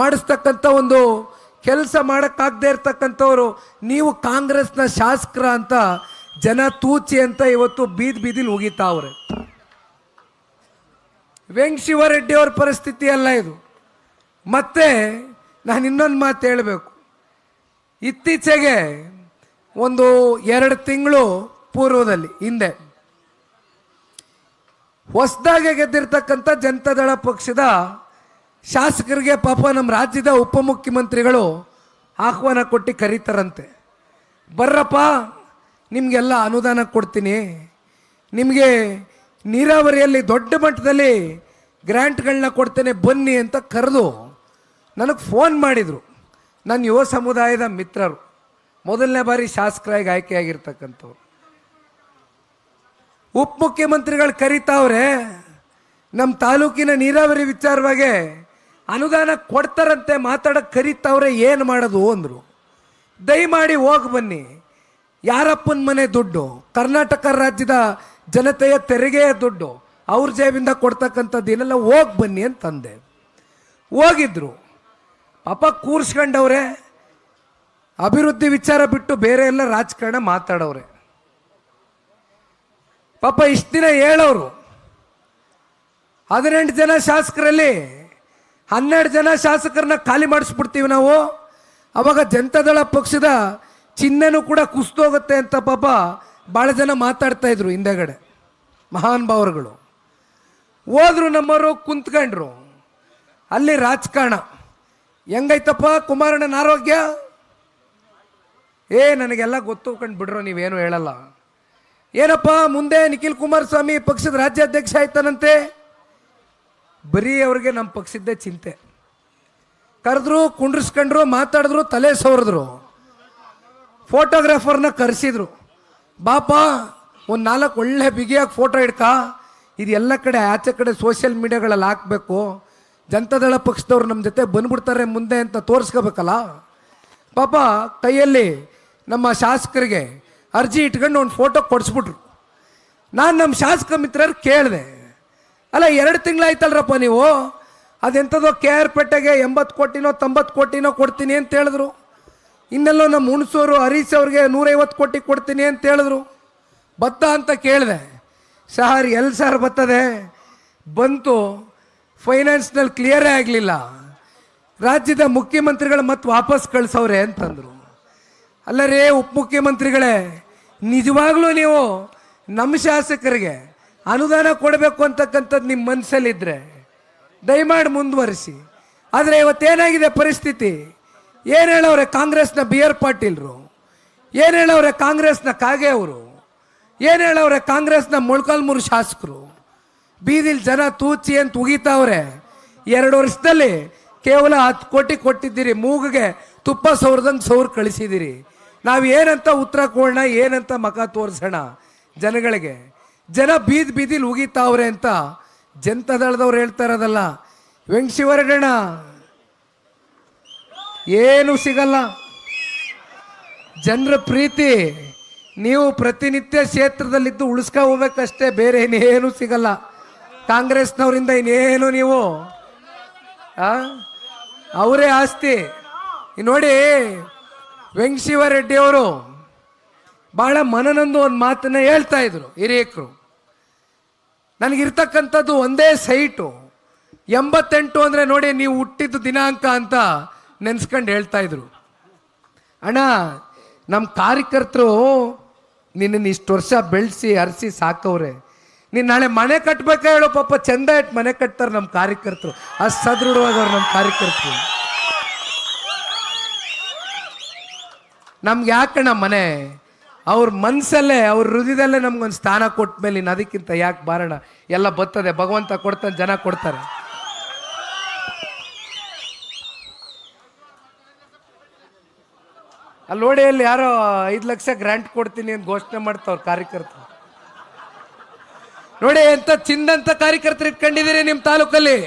ಮಾಡಿಸ್ತಕ್ಕಂಥ ಒಂದು ಕೆಲಸ ಮಾಡೋಕ್ಕಾಗದೇ ಇರ್ತಕ್ಕಂಥವ್ರು, ನೀವು ಕಾಂಗ್ರೆಸ್ನ ಶಾಸಕರ ಅಂತ ಜನ ತೂಚಿ ಅಂತ ಇವತ್ತು ಬೀದ್ ಬೀದಿಲಿ ಹೋಗಿತಾವ್ರೆ ವೆಂಕ್ ಶಿವರೆಡ್ಡಿ ಅವ್ರ ಪರಿಸ್ಥಿತಿ ಅಲ್ಲ ಇದು. ಮತ್ತೆ ನಾನು ಇನ್ನೊಂದು ಮಾತು ಹೇಳಬೇಕು. ಇತ್ತೀಚೆಗೆ ಒಂದು ಎರಡು ತಿಂಗಳು ಪೂರ್ವದಲ್ಲಿ, ಹಿಂದೆ. ಹೊಸದಾಗಿ ಗೆದ್ದಿರ್ತಕ್ಕಂಥ ಜನತಾದಳ ಪಕ್ಷದ ಶಾಸಕರಿಗೆ ಪಾಪ ನಮ್ಮ ರಾಜ್ಯದ ಉಪಮುಖ್ಯಮಂತ್ರಿಗಳು ಆಹ್ವಾನ ಕೊಟ್ಟು ಕರೀತಾರಂತೆ. ಬರ್ರಪ್ಪ, ನಿಮಗೆಲ್ಲ ಅನುದಾನ ಕೊಡ್ತೀನಿ. ನಿಮಗೆ ನೀರಾವರಿಯಲ್ಲಿ ದೊಡ್ಡ ಮಟ್ಟದಲ್ಲಿ ಗ್ರ್ಯಾಂಟ್ಗಳನ್ನ ಕೊಡ್ತೇನೆ, ಬನ್ನಿ ಅಂತ ಕರೆದು ನನಗೆ ಫೋನ್ ಮಾಡಿದರು. ನನ್ನ ಯುವ ಸಮುದಾಯದ ಮಿತ್ರರು. ಮೊದಲನೇ ಬಾರಿ ಶಾಸಕರಾಗಿ ಆಯ್ಕೆಯಾಗಿರ್ತಕ್ಕಂಥವ್ರು. ಉಪಮುಖ್ಯಮಂತ್ರಿಗಳು ಕರೀತಾವ್ರೆ ನಮ್ಮ ತಾಲೂಕಿನ ನೀರಾವರಿ ವಿಚಾರವಾಗಿ ಅನುದಾನ ಕೊಡ್ತಾರಂತೆ ಮಾತಾಡಕ್ಕೆ ಕರೀತಾವ್ರೆ ಏನು ಮಾಡೋದು ಅಂದರು. ದಯಮಾಡಿ ಹೋಗಿ ಬನ್ನಿ. ಯಾರಪ್ಪನ ಮನೆ ದುಡ್ಡು? ಕರ್ನಾಟಕ ರಾಜ್ಯದ ಜನತೆಯ ತೆರಿಗೆಯ ದುಡ್ಡು. ಅವ್ರ ಜೇಬಿಂದ ಕೊಡ್ತಕ್ಕಂಥದ್ದು ಏನೆಲ್ಲ ಹೋಗಿ ಬನ್ನಿ ಅಂತಂದೆ. ಹೋಗಿದ್ರು. ಪಾಪ ಕೂರ್ಸ್ಕೊಂಡವ್ರೆ. ಅಭಿವೃದ್ಧಿ ವಿಚಾರ ಬಿಟ್ಟು ಬೇರೆ ಎಲ್ಲ ರಾಜಕಾರಣ ಮಾತಾಡೋರೆ ಪಾಪ ಇಷ್ಟು ದಿನ ಹೇಳೋರು. ಹದಿನೆಂಟು ಜನ ಶಾಸಕರಲ್ಲಿ ಹನ್ನೆರಡು ಜನ ಶಾಸಕರನ್ನ ಖಾಲಿ ಮಾಡಿಸ್ಬಿಡ್ತೀವಿ ನಾವು. ಅವಾಗ ಜನತಾದಳ ಪಕ್ಷದ ಚಿಹ್ನೆನೂ ಕೂಡ ಕುಸ್ತೋಗುತ್ತೆ ಅಂತ ಪಾಪ ಭಾಳ ಜನ ಮಾತಾಡ್ತಾ ಇದ್ರು ಹಿಂದೆಗಡೆ. ಮಹಾನ್ ಭಾವರುಗಳು ಹೋದ್ರು ನಮ್ಮವರು, ಕುಂತ್ಕೊಂಡ್ರು. ಅಲ್ಲಿ ರಾಜಕಾರಣ. ಹೆಂಗೈತಪ್ಪ ಕುಮಾರಣ್ಣನ ಆರೋಗ್ಯ ಏ, ನನಗೆಲ್ಲ ಗೊತ್ತು ಕಂಡು ಬಿಡ್ರೋ, ನೀವೇನು ಹೇಳಲ್ಲ. ಏನಪ್ಪ, ಮುಂದೆ ನಿಖಿಲ್ ಕುಮಾರಸ್ವಾಮಿ ಪಕ್ಷದ ರಾಜ್ಯಾಧ್ಯಕ್ಷ ಆಯ್ತಾನಂತೆ? ಬರೀ ಅವ್ರಿಗೆ ನಮ್ಮ ಪಕ್ಷದ್ದೇ ಚಿಂತೆ. ಕರೆದ್ರು, ಕುಂಡ್ರಿಸ್ಕೊಂಡ್ರು, ಮಾತಾಡಿದ್ರು, ತಲೆ ಸವರಿದ್ರು. ಫೋಟೋಗ್ರಾಫರ್ನ ಕರೆಸಿದ್ರು. ಬಾಪ, ಒಂದು ನಾಲ್ಕು ಒಳ್ಳೆ ಬಿಗಿಯಾಗಿ ಫೋಟೋ ಇಡ್ಕ ಇದು ಎಲ್ಲ ಕಡೆ ಆಚೆ ಕಡೆ ಸೋಷಿಯಲ್ ಮೀಡಿಯಾಗಳಲ್ಲಿ ಹಾಕಬೇಕು. ಜನತಾದಳ ಪಕ್ಷದವ್ರು ನಮ್ಮ ಜೊತೆ ಬಂದ್ಬಿಡ್ತಾರೆ ಮುಂದೆ ಅಂತ ತೋರಿಸ್ಕೋಬೇಕಲ್ಲ? ಪಾಪ ಕೈಯಲ್ಲಿ ನಮ್ಮ ಶಾಸಕರಿಗೆ ಅರ್ಜಿ ಇಟ್ಕೊಂಡು ಒಂದು ಫೋಟೋ ಕೊಡಿಸ್ಬಿಟ್ರು. ನಾನು ನಮ್ಮ ಶಾಸಕ ಮಿತ್ರರು ಕೇಳಿದೆ. ಅಲ್ಲ, ಎರಡು ತಿಂಗಳಾಯ್ತಲ್ರಪ್ಪ ನೀವು? ಅದೆಂಥದೋ ಕೆ ಆರ್ ಪೇಟೆಗೆ ಎಂಬತ್ತು ಕೋಟಿನೋ, ತೊಂಬತ್ತು ಕೋಟಿನೋ ಕೊಡ್ತೀನಿ ಅಂತ ಹೇಳಿದ್ರು. ಇನ್ನೆಲ್ಲೋ ನಮ್ಮ ಹುಣಸೂರು ಹರೀಶ್ ಅವ್ರಿಗೆ ನೂರೈವತ್ತು ಕೋಟಿ ಕೊಡ್ತೀನಿ ಅಂತ ಹೇಳಿದ್ರು. ಬತ್ತ ಅಂತ ಕೇಳಿದೆ. ಸರ್ ಎಲ್ಲಿ ಸರ್ ಬತ್ತದೆ? ಬಂತು ಫೈನಾನ್ಸ್ನಲ್ಲಿ ಕ್ಲಿಯರೇ ಆಗಲಿಲ್ಲ. ರಾಜ್ಯದ ಮುಖ್ಯಮಂತ್ರಿಗಳು ಮತ್ತೆ ವಾಪಸ್ ಕಳಿಸವ್ರೆ ಅಂತಂದರು. ಅಲ್ಲ ರೇ, ಉಪಮುಖ್ಯಮಂತ್ರಿಗಳೇ, ನಿಜವಾಗ್ಲೂ ನೀವು ನಮ್ಮ ಶಾಸಕರಿಗೆ ಅನುದಾನ ಕೊಡಬೇಕು ಅಂತಕ್ಕಂಥದ್ದು ನಿಮ್ಮ ಮನಸ್ಸಲ್ಲಿದ್ದರೆ ದಯಮಾಡಿ ಮುಂದುವರಿಸಿ. ಆದರೆ ಇವತ್ತೇನಾಗಿದೆ ಪರಿಸ್ಥಿತಿ? ಏನು ಹೇಳೋರೆ ಕಾಂಗ್ರೆಸ್ನ ಬಿ ಆರ್ ಪಾಟೀಲ್ರು? ಏನು ಹೇಳೋರೆ ಕಾಂಗ್ರೆಸ್ನ ಕಾಗೆ ಅವರು? ಏನು ಹೇಳೋರೆ ಕಾಂಗ್ರೆಸ್ನ ಮೊಳಕಾಲ್ಮೂರು ಶಾಸಕರು? ಬೀದಿಲಿ ಜನ ತೂಚಿ ಅಂತ ಉಗಿತಾವ್ರೆ. ಎರಡು ವರ್ಷದಲ್ಲಿ ಕೇವಲ ಹತ್ತು ಕೋಟಿ ಕೊಟ್ಟಿದ್ದೀರಿ, ಮೂಗಿಗೆ ತುಪ್ಪ ಸೌರ್ದಂಗೆ ಸೌರ್ ಕಳಿಸಿದ್ದೀರಿ. ನಾವು ಏನಂತ ಉತ್ತರ ಕೊಡೋಣ, ಏನಂತ ಮಖ ತೋರಿಸೋಣ ಜನಗಳಿಗೆ. ಜನ ಬೀದ್ ಬೀದಿಲಿ ಉಗಿತಾವ್ರೆ ಅಂತ ಜನತಾದಳದವ್ರು ಹೇಳ್ತಾ ಇರೋದಲ್ಲ. ವೆಂಕಶಿವರಗಣ ಏನು ಸಿಗಲ್ಲ. ಜನರ ಪ್ರೀತಿ, ನೀವು ಪ್ರತಿನಿತ್ಯ ಕ್ಷೇತ್ರದಲ್ಲಿದ್ದು ಉಳಿಸ್ಕ ಹೋಗ್ಬೇಕಷ್ಟೇ, ಬೇರೆ ಇನ್ನೇನು ಸಿಗಲ್ಲ. ಕಾಂಗ್ರೆಸ್ನವರಿಂದ ಇನ್ನೇನು ನೀವು? ಅವರೇ ಆಸ್ತಿ. ನೋಡಿ ವೆಂಕಶಿವರೆಡ್ಡಿ ಅವರು ಬಹಳ ಮನನೊಂದು ಒಂದು ಮಾತನ್ನ ಹೇಳ್ತಾ ಇದ್ರು ಹಿರಿಯಕರು. ನನಗಿರ್ತಕ್ಕಂಥದ್ದು ಒಂದೇ ಸೈಟು. ಎಂಬತ್ತೆಂಟು ಅಂದರೆ ನೋಡಿ, ನೀವು ಹುಟ್ಟಿದ್ದು ದಿನಾಂಕ ಅಂತ ನೆನೆಸ್ಕೊಂಡು ಹೇಳ್ತಾ ಇದ್ರು. ಅಣ್ಣ ನಮ್ಮ ಕಾರ್ಯಕರ್ತರು ನಿನ್ನನ್ನು ಇಷ್ಟು ವರ್ಷ ಬೆಳೆಸಿ, ಅರಸಿ ಸಾಕವ್ರೆ. ನೀನು ನಾಳೆ ಮನೆ ಕಟ್ಬೇಕ ಹೇಳೋ, ಪಾಪ ಚಂದ ಇಟ್ಟು ಮನೆ ಕಟ್ತಾರೆ ನಮ್ಮ ಕಾರ್ಯಕರ್ತರು. ಅಷ್ಟು ಸದೃಢವಾದವ್ರು ನಮ್ಮ ಕಾರ್ಯಕರ್ತರು. ನಮ್ಗೆ ಯಾಕಣ್ಣ ಮನೆ? ಅವ್ರ ಮನಸ್ಸಲ್ಲೇ ಅವ್ರ ಹೃದಯದಲ್ಲೇ ನಮ್ಗೊಂದು ಸ್ಥಾನ ಕೊಟ್ಟ ಮೇಲೆ ಇನ್ನು ಅದಕ್ಕಿಂತ ಯಾಕೆ ಬಾರಣ? ಎಲ್ಲ ಬರ್ತದೆ ಭಗವಂತ ಕೊಡ್ತಾನೆ, ಜನ ಕೊಡ್ತಾರೆ. ಅಲ್ಲಿ ನೋಡಿ ಅಲ್ಲಿ ಯಾರೋ ಐದು ಲಕ್ಷ ಗ್ರ್ಯಾಂಟ್ ಕೊಡ್ತೀನಿ ಅಂತ ಘೋಷಣೆ ಮಾಡ್ತಾವ್ರ ಕಾರ್ಯಕರ್ತರು. ನೋಡಿ ಎಂತ ಚಿಂದಂತ ಕಾರ್ಯಕರ್ತರು ಇಟ್ಕೊಂಡಿದ್ದೀರಿ ನಿಮ್ಮ ತಾಲೂಕಲ್ಲಿ?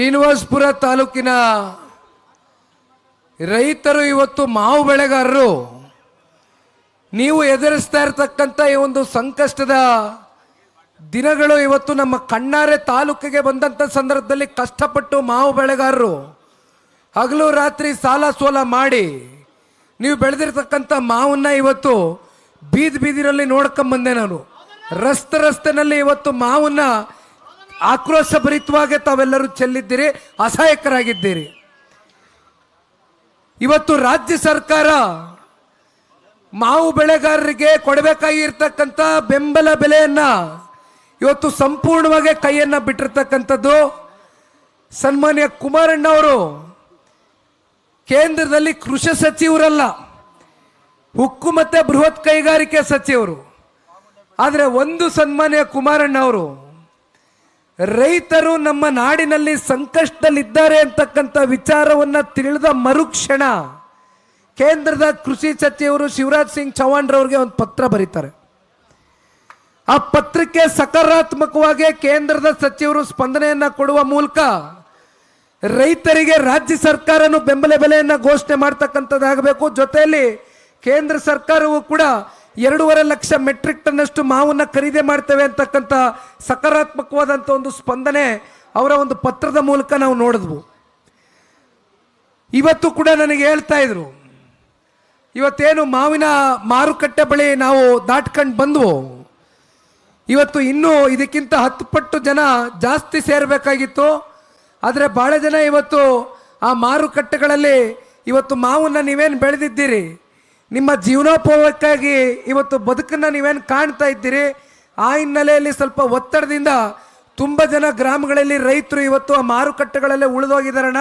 ಶ್ರೀನಿವಾಸಪುರ ತಾಲೂಕಿನ ರೈತರು ಇವತ್ತು ಮಾವು ಬೆಳೆಗಾರರು. ನೀವು ಎದುರಿಸ್ತಾ ಇರತಕ್ಕಂಥ ಈ ಒಂದು ಸಂಕಷ್ಟದ ದಿನಗಳು ಇವತ್ತು ನಮ್ಮ ಕಣ್ಣಾರೆ ತಾಲೂಕಿಗೆ ಬಂದಂಥ ಸಂದರ್ಭದಲ್ಲಿ ಕಷ್ಟಪಟ್ಟು ಮಾವು ಬೆಳೆಗಾರರು. ಹಗಲು ರಾತ್ರಿ ಸಾಲ ಸೋಲ ಮಾಡಿ ನೀವು ಬೆಳೆದಿರ್ತಕ್ಕಂಥ ಮಾವನ್ನ ಇವತ್ತು ಬೀದಿ ಬೀದಿನಲ್ಲಿ ನೋಡ್ಕೊಂಬಂದೆ ನಾನು. ರಸ್ತೆ ರಸ್ತೆನಲ್ಲಿ ಇವತ್ತು ಮಾವನ್ನ ಆಕ್ರೋಶ ಭರಿತವಾಗಿ ತಾವೆಲ್ಲರೂ ಚೆಲ್ಲಿದ್ದೀರಿ, ಅಸಹಾಯಕರಾಗಿದ್ದೀರಿ. ಇವತ್ತು ರಾಜ್ಯ ಸರ್ಕಾರ ಮಾವು ಬೆಳೆಗಾರರಿಗೆ ಕೊಡಬೇಕಾಗಿರ್ತಕ್ಕಂಥ ಬೆಂಬಲ ಬೆಲೆಯನ್ನ ಇವತ್ತು ಸಂಪೂರ್ಣವಾಗಿ ಕೈಯನ್ನ ಬಿಟ್ಟಿರ್ತಕ್ಕಂಥದ್ದು ಸನ್ಮಾನ್ಯ ಕುಮಾರಣ್ಣವರು ಕೇಂದ್ರದಲ್ಲಿ ಕೃಷಿ ಸಚಿವರಲ್ಲ ಉಕ್ಕು ಮತ್ತೆ ಬೃಹತ್ ಕೈಗಾರಿಕೆ ಸಚಿವರು. ಆದರೆ ಒಂದು ಸನ್ಮಾನ್ಯ ಕುಮಾರಣ್ಣವರು ರೈತರು ನಮ್ಮ ನಾಡಿನಲ್ಲಿ ಸಂಕಷ್ಟದಲ್ಲಿದ್ದಾರೆ ಅಂತಕ್ಕಂಥ ವಿಚಾರವನ್ನ ತಿಳಿದ ಮರುಕ್ಷಣ ಕೇಂದ್ರದ ಕೃಷಿ ಸಚಿವರು ಶಿವರಾಜ್ ಸಿಂಗ್ ಚೌಹಾಣ್ ರವರಿಗೆ ಒಂದು ಪತ್ರ ಬರೀತಾರೆ. ಆ ಪತ್ರಕ್ಕೆ ಸಕಾರಾತ್ಮಕವಾಗಿ ಕೇಂದ್ರದ ಸಚಿವರು ಸ್ಪಂದನೆಯನ್ನ ಕೊಡುವ ಮೂಲಕ ರೈತರಿಗೆ ರಾಜ್ಯ ಸರ್ಕಾರನು ಬೆಂಬಲ ಬೆಲೆಯನ್ನ ಘೋಷಣೆ ಮಾಡ್ತಕ್ಕಂಥದ್ದಾಗಬೇಕು. ಜೊತೆಯಲ್ಲಿ ಕೇಂದ್ರ ಸರ್ಕಾರವು ಕೂಡ ಎರಡೂವರೆ ಲಕ್ಷ ಮೆಟ್ರಿಕ್ ಟನ್ನಷ್ಟು ಮಾವನ್ನ ಖರೀದಿ ಮಾಡ್ತೇವೆ ಅಂತಕ್ಕಂಥ ಸಕಾರಾತ್ಮಕವಾದಂಥ ಒಂದು ಸ್ಪಂದನೆ ಅವರ ಒಂದು ಪತ್ರದ ಮೂಲಕ ನಾವು ನೋಡಿದ್ವು. ಇವತ್ತು ಕೂಡ ನನಗೆ ಹೇಳ್ತಾ ಇದ್ರು, ಇವತ್ತೇನು ಮಾವಿನ ಮಾರುಕಟ್ಟೆ ಬಳಿ ನಾವು ದಾಟ್ಕೊಂಡು ಬಂದ್ವು? ಇವತ್ತು ಇನ್ನೂ ಇದಕ್ಕಿಂತ ಹತ್ತು ಪಟ್ಟು ಜನ ಜಾಸ್ತಿ ಸೇರಬೇಕಾಗಿತ್ತು? ಆದರೆ ಭಾಳ ಜನ ಇವತ್ತು ಆ ಮಾರುಕಟ್ಟೆಗಳಲ್ಲಿ ಇವತ್ತು ಮಾವನ್ನ ನೀವೇನು ಬೆಳೆದಿದ್ದೀರಿ? ನಿಮ್ಮ ಜೀವನೋಪಯೋಗಕ್ಕಾಗಿ ಇವತ್ತು ಬದುಕನ್ನು ನೀವೇನು ಕಾಣ್ತಾ ಇದ್ದೀರಿ? ಆ ಹಿನ್ನೆಲೆಯಲ್ಲಿ ಸ್ವಲ್ಪ ಒತ್ತಡದಿಂದ ತುಂಬ ಜನ ಗ್ರಾಮಗಳಲ್ಲಿ ರೈತರು ಇವತ್ತು ಆ ಮಾರುಕಟ್ಟೆಗಳಲ್ಲೇ ಉಳಿದೋಗಿದಾರಣ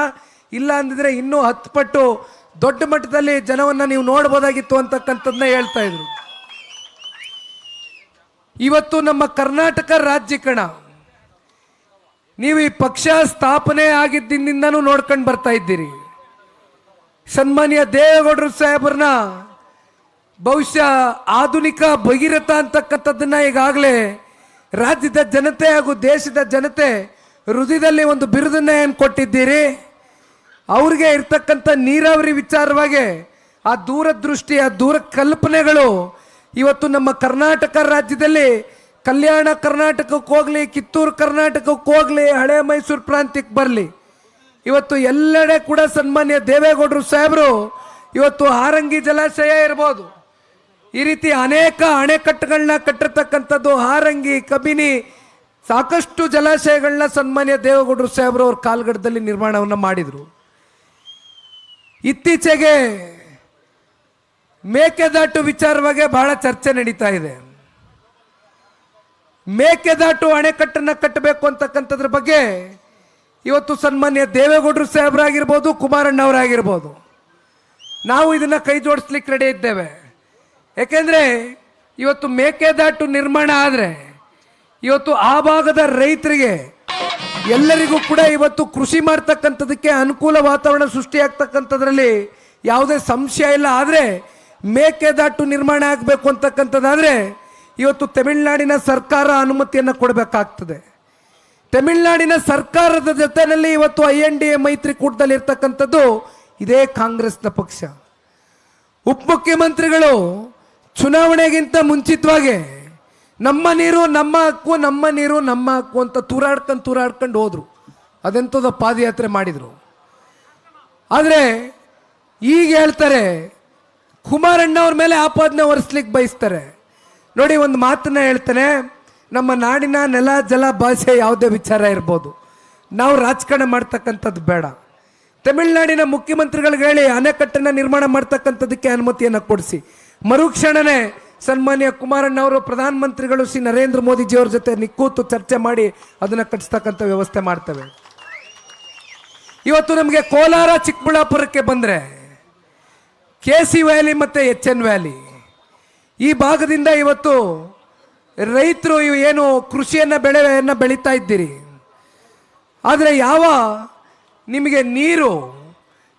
ಇಲ್ಲ ಅಂದಿದ್ರೆ ಇನ್ನೂ ಹತ್ತು ಪಟ್ಟು ದೊಡ್ಡ ಮಟ್ಟದಲ್ಲಿ ಜನವನ್ನ ನೀವು ನೋಡ್ಬೋದಾಗಿತ್ತು ಅಂತಕ್ಕಂಥದ್ದನ್ನ ಹೇಳ್ತಾ ಇದ್ರು. ಇವತ್ತು ನಮ್ಮ ಕರ್ನಾಟಕ ರಾಜ್ಯ ಕಣ ನೀವು ಈ ಪಕ್ಷ ಸ್ಥಾಪನೆ ಆಗಿದ್ದಿಂದನೂ ನೋಡ್ಕೊಂಡು ಬರ್ತಾ ಇದ್ದೀರಿ. ಸನ್ಮಾನ್ಯ ದೇವೇಗೌಡರು ಸಾಹೇಬ್ರನ್ನ ಬಹುಶಃ ಆಧುನಿಕ ಭಗೀರಥ ಅಂತಕ್ಕಂಥದ್ದನ್ನ ಈಗಾಗಲೇ ರಾಜ್ಯದ ಜನತೆ ಹಾಗೂ ದೇಶದ ಜನತೆ ಹೃದಯದಲ್ಲಿ ಒಂದು ಬಿರುದನ್ನ ಏನು ಕೊಟ್ಟಿದ್ದೀರಿ. ಅವ್ರಿಗೆ ಇರ್ತಕ್ಕಂಥ ನೀರಾವರಿ ವಿಚಾರವಾಗಿ ಆ ದೂರದೃಷ್ಟಿ, ಆ ದೂರ ಕಲ್ಪನೆಗಳು ಇವತ್ತು ನಮ್ಮ ಕರ್ನಾಟಕ ರಾಜ್ಯದಲ್ಲಿ ಕಲ್ಯಾಣ ಕರ್ನಾಟಕಕ್ಕೆ ಹೋಗಲಿ, ಕಿತ್ತೂರು ಕರ್ನಾಟಕಕ್ಕೆ ಹೋಗಲಿ, ಹಳೆ ಮೈಸೂರು ಪ್ರಾಂತ್ಯಕ್ಕೆ ಬರಲಿ. ಇವತ್ತು ಎಲ್ಲೆಡೆ ಕೂಡ ಸನ್ಮಾನ್ಯ ದೇವೇಗೌಡರು ಸಾಹೇಬರು ಇವತ್ತು ಹಾರಂಗಿ ಜಲಾಶಯ ಇರ್ಬೋದು. ಈ ರೀತಿ ಅನೇಕ ಅಣೆಕಟ್ಟುಗಳನ್ನ ಕಟ್ಟಿರ್ತಕ್ಕಂಥದ್ದು ಹಾರಂಗಿ, ಕಬಿನಿ, ಸಾಕಷ್ಟು ಜಲಾಶಯಗಳನ್ನ ಸನ್ಮಾನ್ಯ ದೇವೇಗೌಡರು ಸಾಹೇಬರು ಅವ್ರ ಕಾಲ್ಗಡದಲ್ಲಿ ನಿರ್ಮಾಣವನ್ನು ಮಾಡಿದ್ರು. ಇತ್ತೀಚೆಗೆ ಮೇಕೆದಾಟು ವಿಚಾರವಾಗಿ ಬಹಳ ಚರ್ಚೆ ನಡೀತಾ ಇದೆ. ಮೇಕೆದಾಟು ಅಣೆಕಟ್ಟನ್ನು ಕಟ್ಟಬೇಕು ಅಂತಕ್ಕಂಥದ್ರ ಬಗ್ಗೆ ಇವತ್ತು ಸನ್ಮಾನ್ಯ ದೇವೇಗೌಡರು ಸಾಹೇಬರಾಗಿರ್ಬೋದು, ಕುಮಾರಣ್ಣವರಾಗಿರ್ಬೋದು. ನಾವು ಇದನ್ನ ಕೈ ಜೋಡಿಸ್ಲಿಕ್ಕೆ ರೆಡಿ ಇದ್ದೇವೆ. ಯಾಕೆಂದ್ರೆ ಇವತ್ತು ಮೇಕೆದಾಟು ನಿರ್ಮಾಣ ಆದರೆ ಇವತ್ತು ಆ ಭಾಗದ ರೈತರಿಗೆ ಎಲ್ಲರಿಗೂ ಕೂಡ ಇವತ್ತು ಕೃಷಿ ಮಾಡ್ತಕ್ಕಂಥದಕ್ಕೆ ಅನುಕೂಲ ವಾತಾವರಣ ಸೃಷ್ಟಿಯಾಗ್ತಕ್ಕಂಥದ್ರಲ್ಲಿ ಯಾವುದೇ ಸಂಶಯ ಇಲ್ಲ. ಆದರೆ ಮೇಕೆದಾಟು ನಿರ್ಮಾಣ ಆಗಬೇಕು ಅಂತಕ್ಕಂಥದ್ದಾದರೆ ಇವತ್ತು ತಮಿಳುನಾಡಿನ ಸರ್ಕಾರ ಅನುಮತಿಯನ್ನು ಕೊಡಬೇಕಾಗ್ತದೆ. ತಮಿಳುನಾಡಿನ ಸರ್ಕಾರದ ಜೊತೆಯಲ್ಲಿ ಇವತ್ತು ಐ ಎನ್ ಡಿ ಎ ಮೈತ್ರಿಕೂಟದಲ್ಲಿ ಇರ್ತಕ್ಕಂಥದ್ದು ಇದೇ ಕಾಂಗ್ರೆಸ್ನ ಪಕ್ಷ. ಉಪಮುಖ್ಯಮಂತ್ರಿಗಳು ಚುನಾವಣೆಗಿಂತ ಮುಂಚಿತವಾಗಿ ನಮ್ಮ ನೀರು, ನಮ್ಮ ಹಕ್ಕು, ನಮ್ಮ ನೀರು, ನಮ್ಮ ಹಕ್ಕು ಅಂತ ತೂರಾಡ್ಕೊಂಡು ತೂರಾಡ್ಕೊಂಡು ಹೋದರು. ಅದೆಂಥದ್ದು ಪಾದಯಾತ್ರೆ ಮಾಡಿದ್ರು. ಆದರೆ ಈಗ ಹೇಳ್ತಾರೆ ಕುಮಾರಣ್ಣ ಅವ್ರ ಮೇಲೆ ಆಪಾದನೆ ಹೊರಿಸ್ಲಿಕ್ಕೆ ಬಯಸ್ತಾರೆ. ನೋಡಿ ಒಂದು ಮಾತನ್ನ ಹೇಳ್ತಾನೆ, ನಮ್ಮ ನಾಡಿನ ನೆಲ, ಜಲ, ಭಾಷೆ ಯಾವುದೇ ವಿಚಾರ ಇರ್ಬೋದು. ನಾವು ರಾಜಕಾರಣ ಮಾಡ್ತಕ್ಕಂಥದ್ದು ಬೇಡ. ತಮಿಳುನಾಡಿನ ಮುಖ್ಯಮಂತ್ರಿಗಳಿಗೆ ಹೇಳಿ ಅಣೆಕಟ್ಟನ್ನು ನಿರ್ಮಾಣ ಮಾಡ್ತಕ್ಕಂಥದ್ದಕ್ಕೆ ಅನುಮತಿಯನ್ನು ಕೊಡಿಸಿ. ಮರುಕ್ಷಣನೇ ಸನ್ಮಾನ್ಯ ಕುಮಾರಣ್ಣ ಅವರು ಪ್ರಧಾನಮಂತ್ರಿಗಳು ಶ್ರೀ ನರೇಂದ್ರ ಮೋದಿಜಿಯವ್ರ ಜೊತೆ ನಿಕ್ಕೂತು ಚರ್ಚೆ ಮಾಡಿ ಅದನ್ನು ಕಟ್ಟಿಸ್ತಕ್ಕಂಥ ವ್ಯವಸ್ಥೆ ಮಾಡ್ತವೆ. ಇವತ್ತು ನಮಗೆ ಕೋಲಾರ ಚಿಕ್ಕಬಳ್ಳಾಪುರಕ್ಕೆ ಬಂದರೆ ಕೆ ಸಿ ವ್ಯಾಲಿ ಮತ್ತು ಎಚ್ ಎನ್ ವ್ಯಾಲಿ. ಈ ಭಾಗದಿಂದ ಇವತ್ತು ರೈತರು ಏನು ಕೃಷಿಯನ್ನು ಬೆಳೆಯನ್ನು ಬೆಳೀತಾ ಇದ್ದೀರಿ. ಆದರೆ ಯಾವ ನಿಮಗೆ ನೀರು,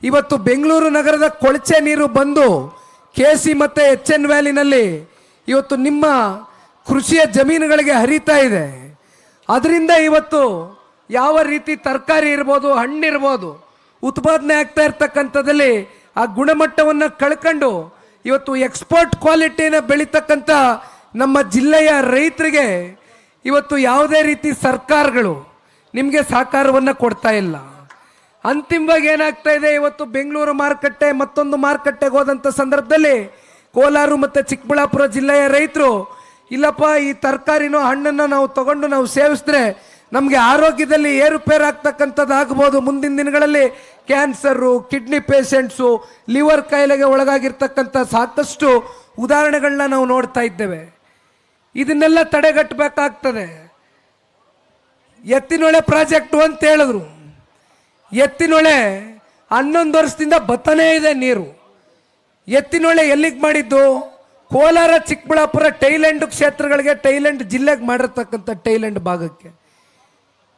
ಇವತ್ತು ಬೆಂಗಳೂರು ನಗರದ ಕೊಳಚೆ ನೀರು ಬಂದು ಕೆ ಸಿ ಮತ್ತು ಎಚ್ ಎನ್ ವ್ಯಾಲಿನಲ್ಲಿ ಇವತ್ತು ನಿಮ್ಮ ಕೃಷಿಯ ಜಮೀನುಗಳಿಗೆ ಹರಿತಾ ಇದೆ. ಅದರಿಂದ ಇವತ್ತು ಯಾವ ರೀತಿ ತರಕಾರಿ ಇರ್ಬೋದು ಹಣ್ಣಿರ್ಬೋದು ಉತ್ಪಾದನೆ ಆಗ್ತಾ ಇರ್ತಕ್ಕಂಥದ್ದಲ್ಲಿ ಆ ಗುಣಮಟ್ಟವನ್ನು ಕಳ್ಕೊಂಡು ಇವತ್ತು ಎಕ್ಸ್ಪೋರ್ಟ್ ಕ್ವಾಲಿಟಿನ ಬೆಳೀತಕ್ಕಂಥ ನಮ್ಮ ಜಿಲ್ಲೆಯ ರೈತರಿಗೆ ಇವತ್ತು ಯಾವುದೇ ರೀತಿ ಸರ್ಕಾರಗಳು ನಿಮಗೆ ಸಹಕಾರವನ್ನು ಕೊಡ್ತಾ ಇಲ್ಲ. ಅಂತಿಮವಾಗಿ ಏನಾಗ್ತಾ ಇದೆ? ಇವತ್ತು ಬೆಂಗಳೂರು ಮಾರುಕಟ್ಟೆ, ಮತ್ತೊಂದು ಮಾರುಕಟ್ಟೆಗೆ ಹೋದಂಥ ಸಂದರ್ಭದಲ್ಲಿ ಕೋಲಾರ ಮತ್ತು ಚಿಕ್ಕಬಳ್ಳಾಪುರ ಜಿಲ್ಲೆಯ ರೈತರು, ಇಲ್ಲಪ್ಪ, ಈ ತರಕಾರಿನೋ ಹಣ್ಣನ್ನು ನಾವು ತಗೊಂಡು ನಾವು ಸೇವಿಸಿದ್ರೆ ನಮಗೆ ಆರೋಗ್ಯದಲ್ಲಿ ಏರುಪೇರು ಆಗ್ತಕ್ಕಂಥದ್ದು ಆಗ್ಬೋದು ಮುಂದಿನ ದಿನಗಳಲ್ಲಿ ಕ್ಯಾನ್ಸರು, ಕಿಡ್ನಿ ಪೇಷಂಟ್ಸು, ಲಿವರ್ ಕಾಯಿಲೆಗೆ ಒಳಗಾಗಿರ್ತಕ್ಕಂಥ ಸಾಕಷ್ಟು ಉದಾಹರಣೆಗಳನ್ನ ನಾವು ನೋಡ್ತಾ ಇದ್ದೇವೆ. ಇದನ್ನೆಲ್ಲ ತಡೆಗಟ್ಟಬೇಕಾಗ್ತದೆ. ಎತ್ತಿನೊಳೆ ಪ್ರಾಜೆಕ್ಟು ಅಂತ ಹೇಳಿದ್ರು. ಎತ್ತಿನೊಳೆ ಹನ್ನೊಂದು ವರ್ಷದಿಂದ ಬತ್ತನೇ ಇದೆ ನೀರು. ಎತ್ತಿನೊಳೆ ಎಲ್ಲಿಗೆ ಮಾಡಿದ್ದು? ಕೋಲಾರ, ಚಿಕ್ಕಬಳ್ಳಾಪುರ ಟೈಲೆಂಡ್ ಕ್ಷೇತ್ರಗಳಿಗೆ ಟೈಲೆಂಡ್ ಜಿಲ್ಲೆಗೆ ಮಾಡಿರ್ತಕ್ಕಂಥ ಟೈಲೆಂಡ್ ಭಾಗಕ್ಕೆ.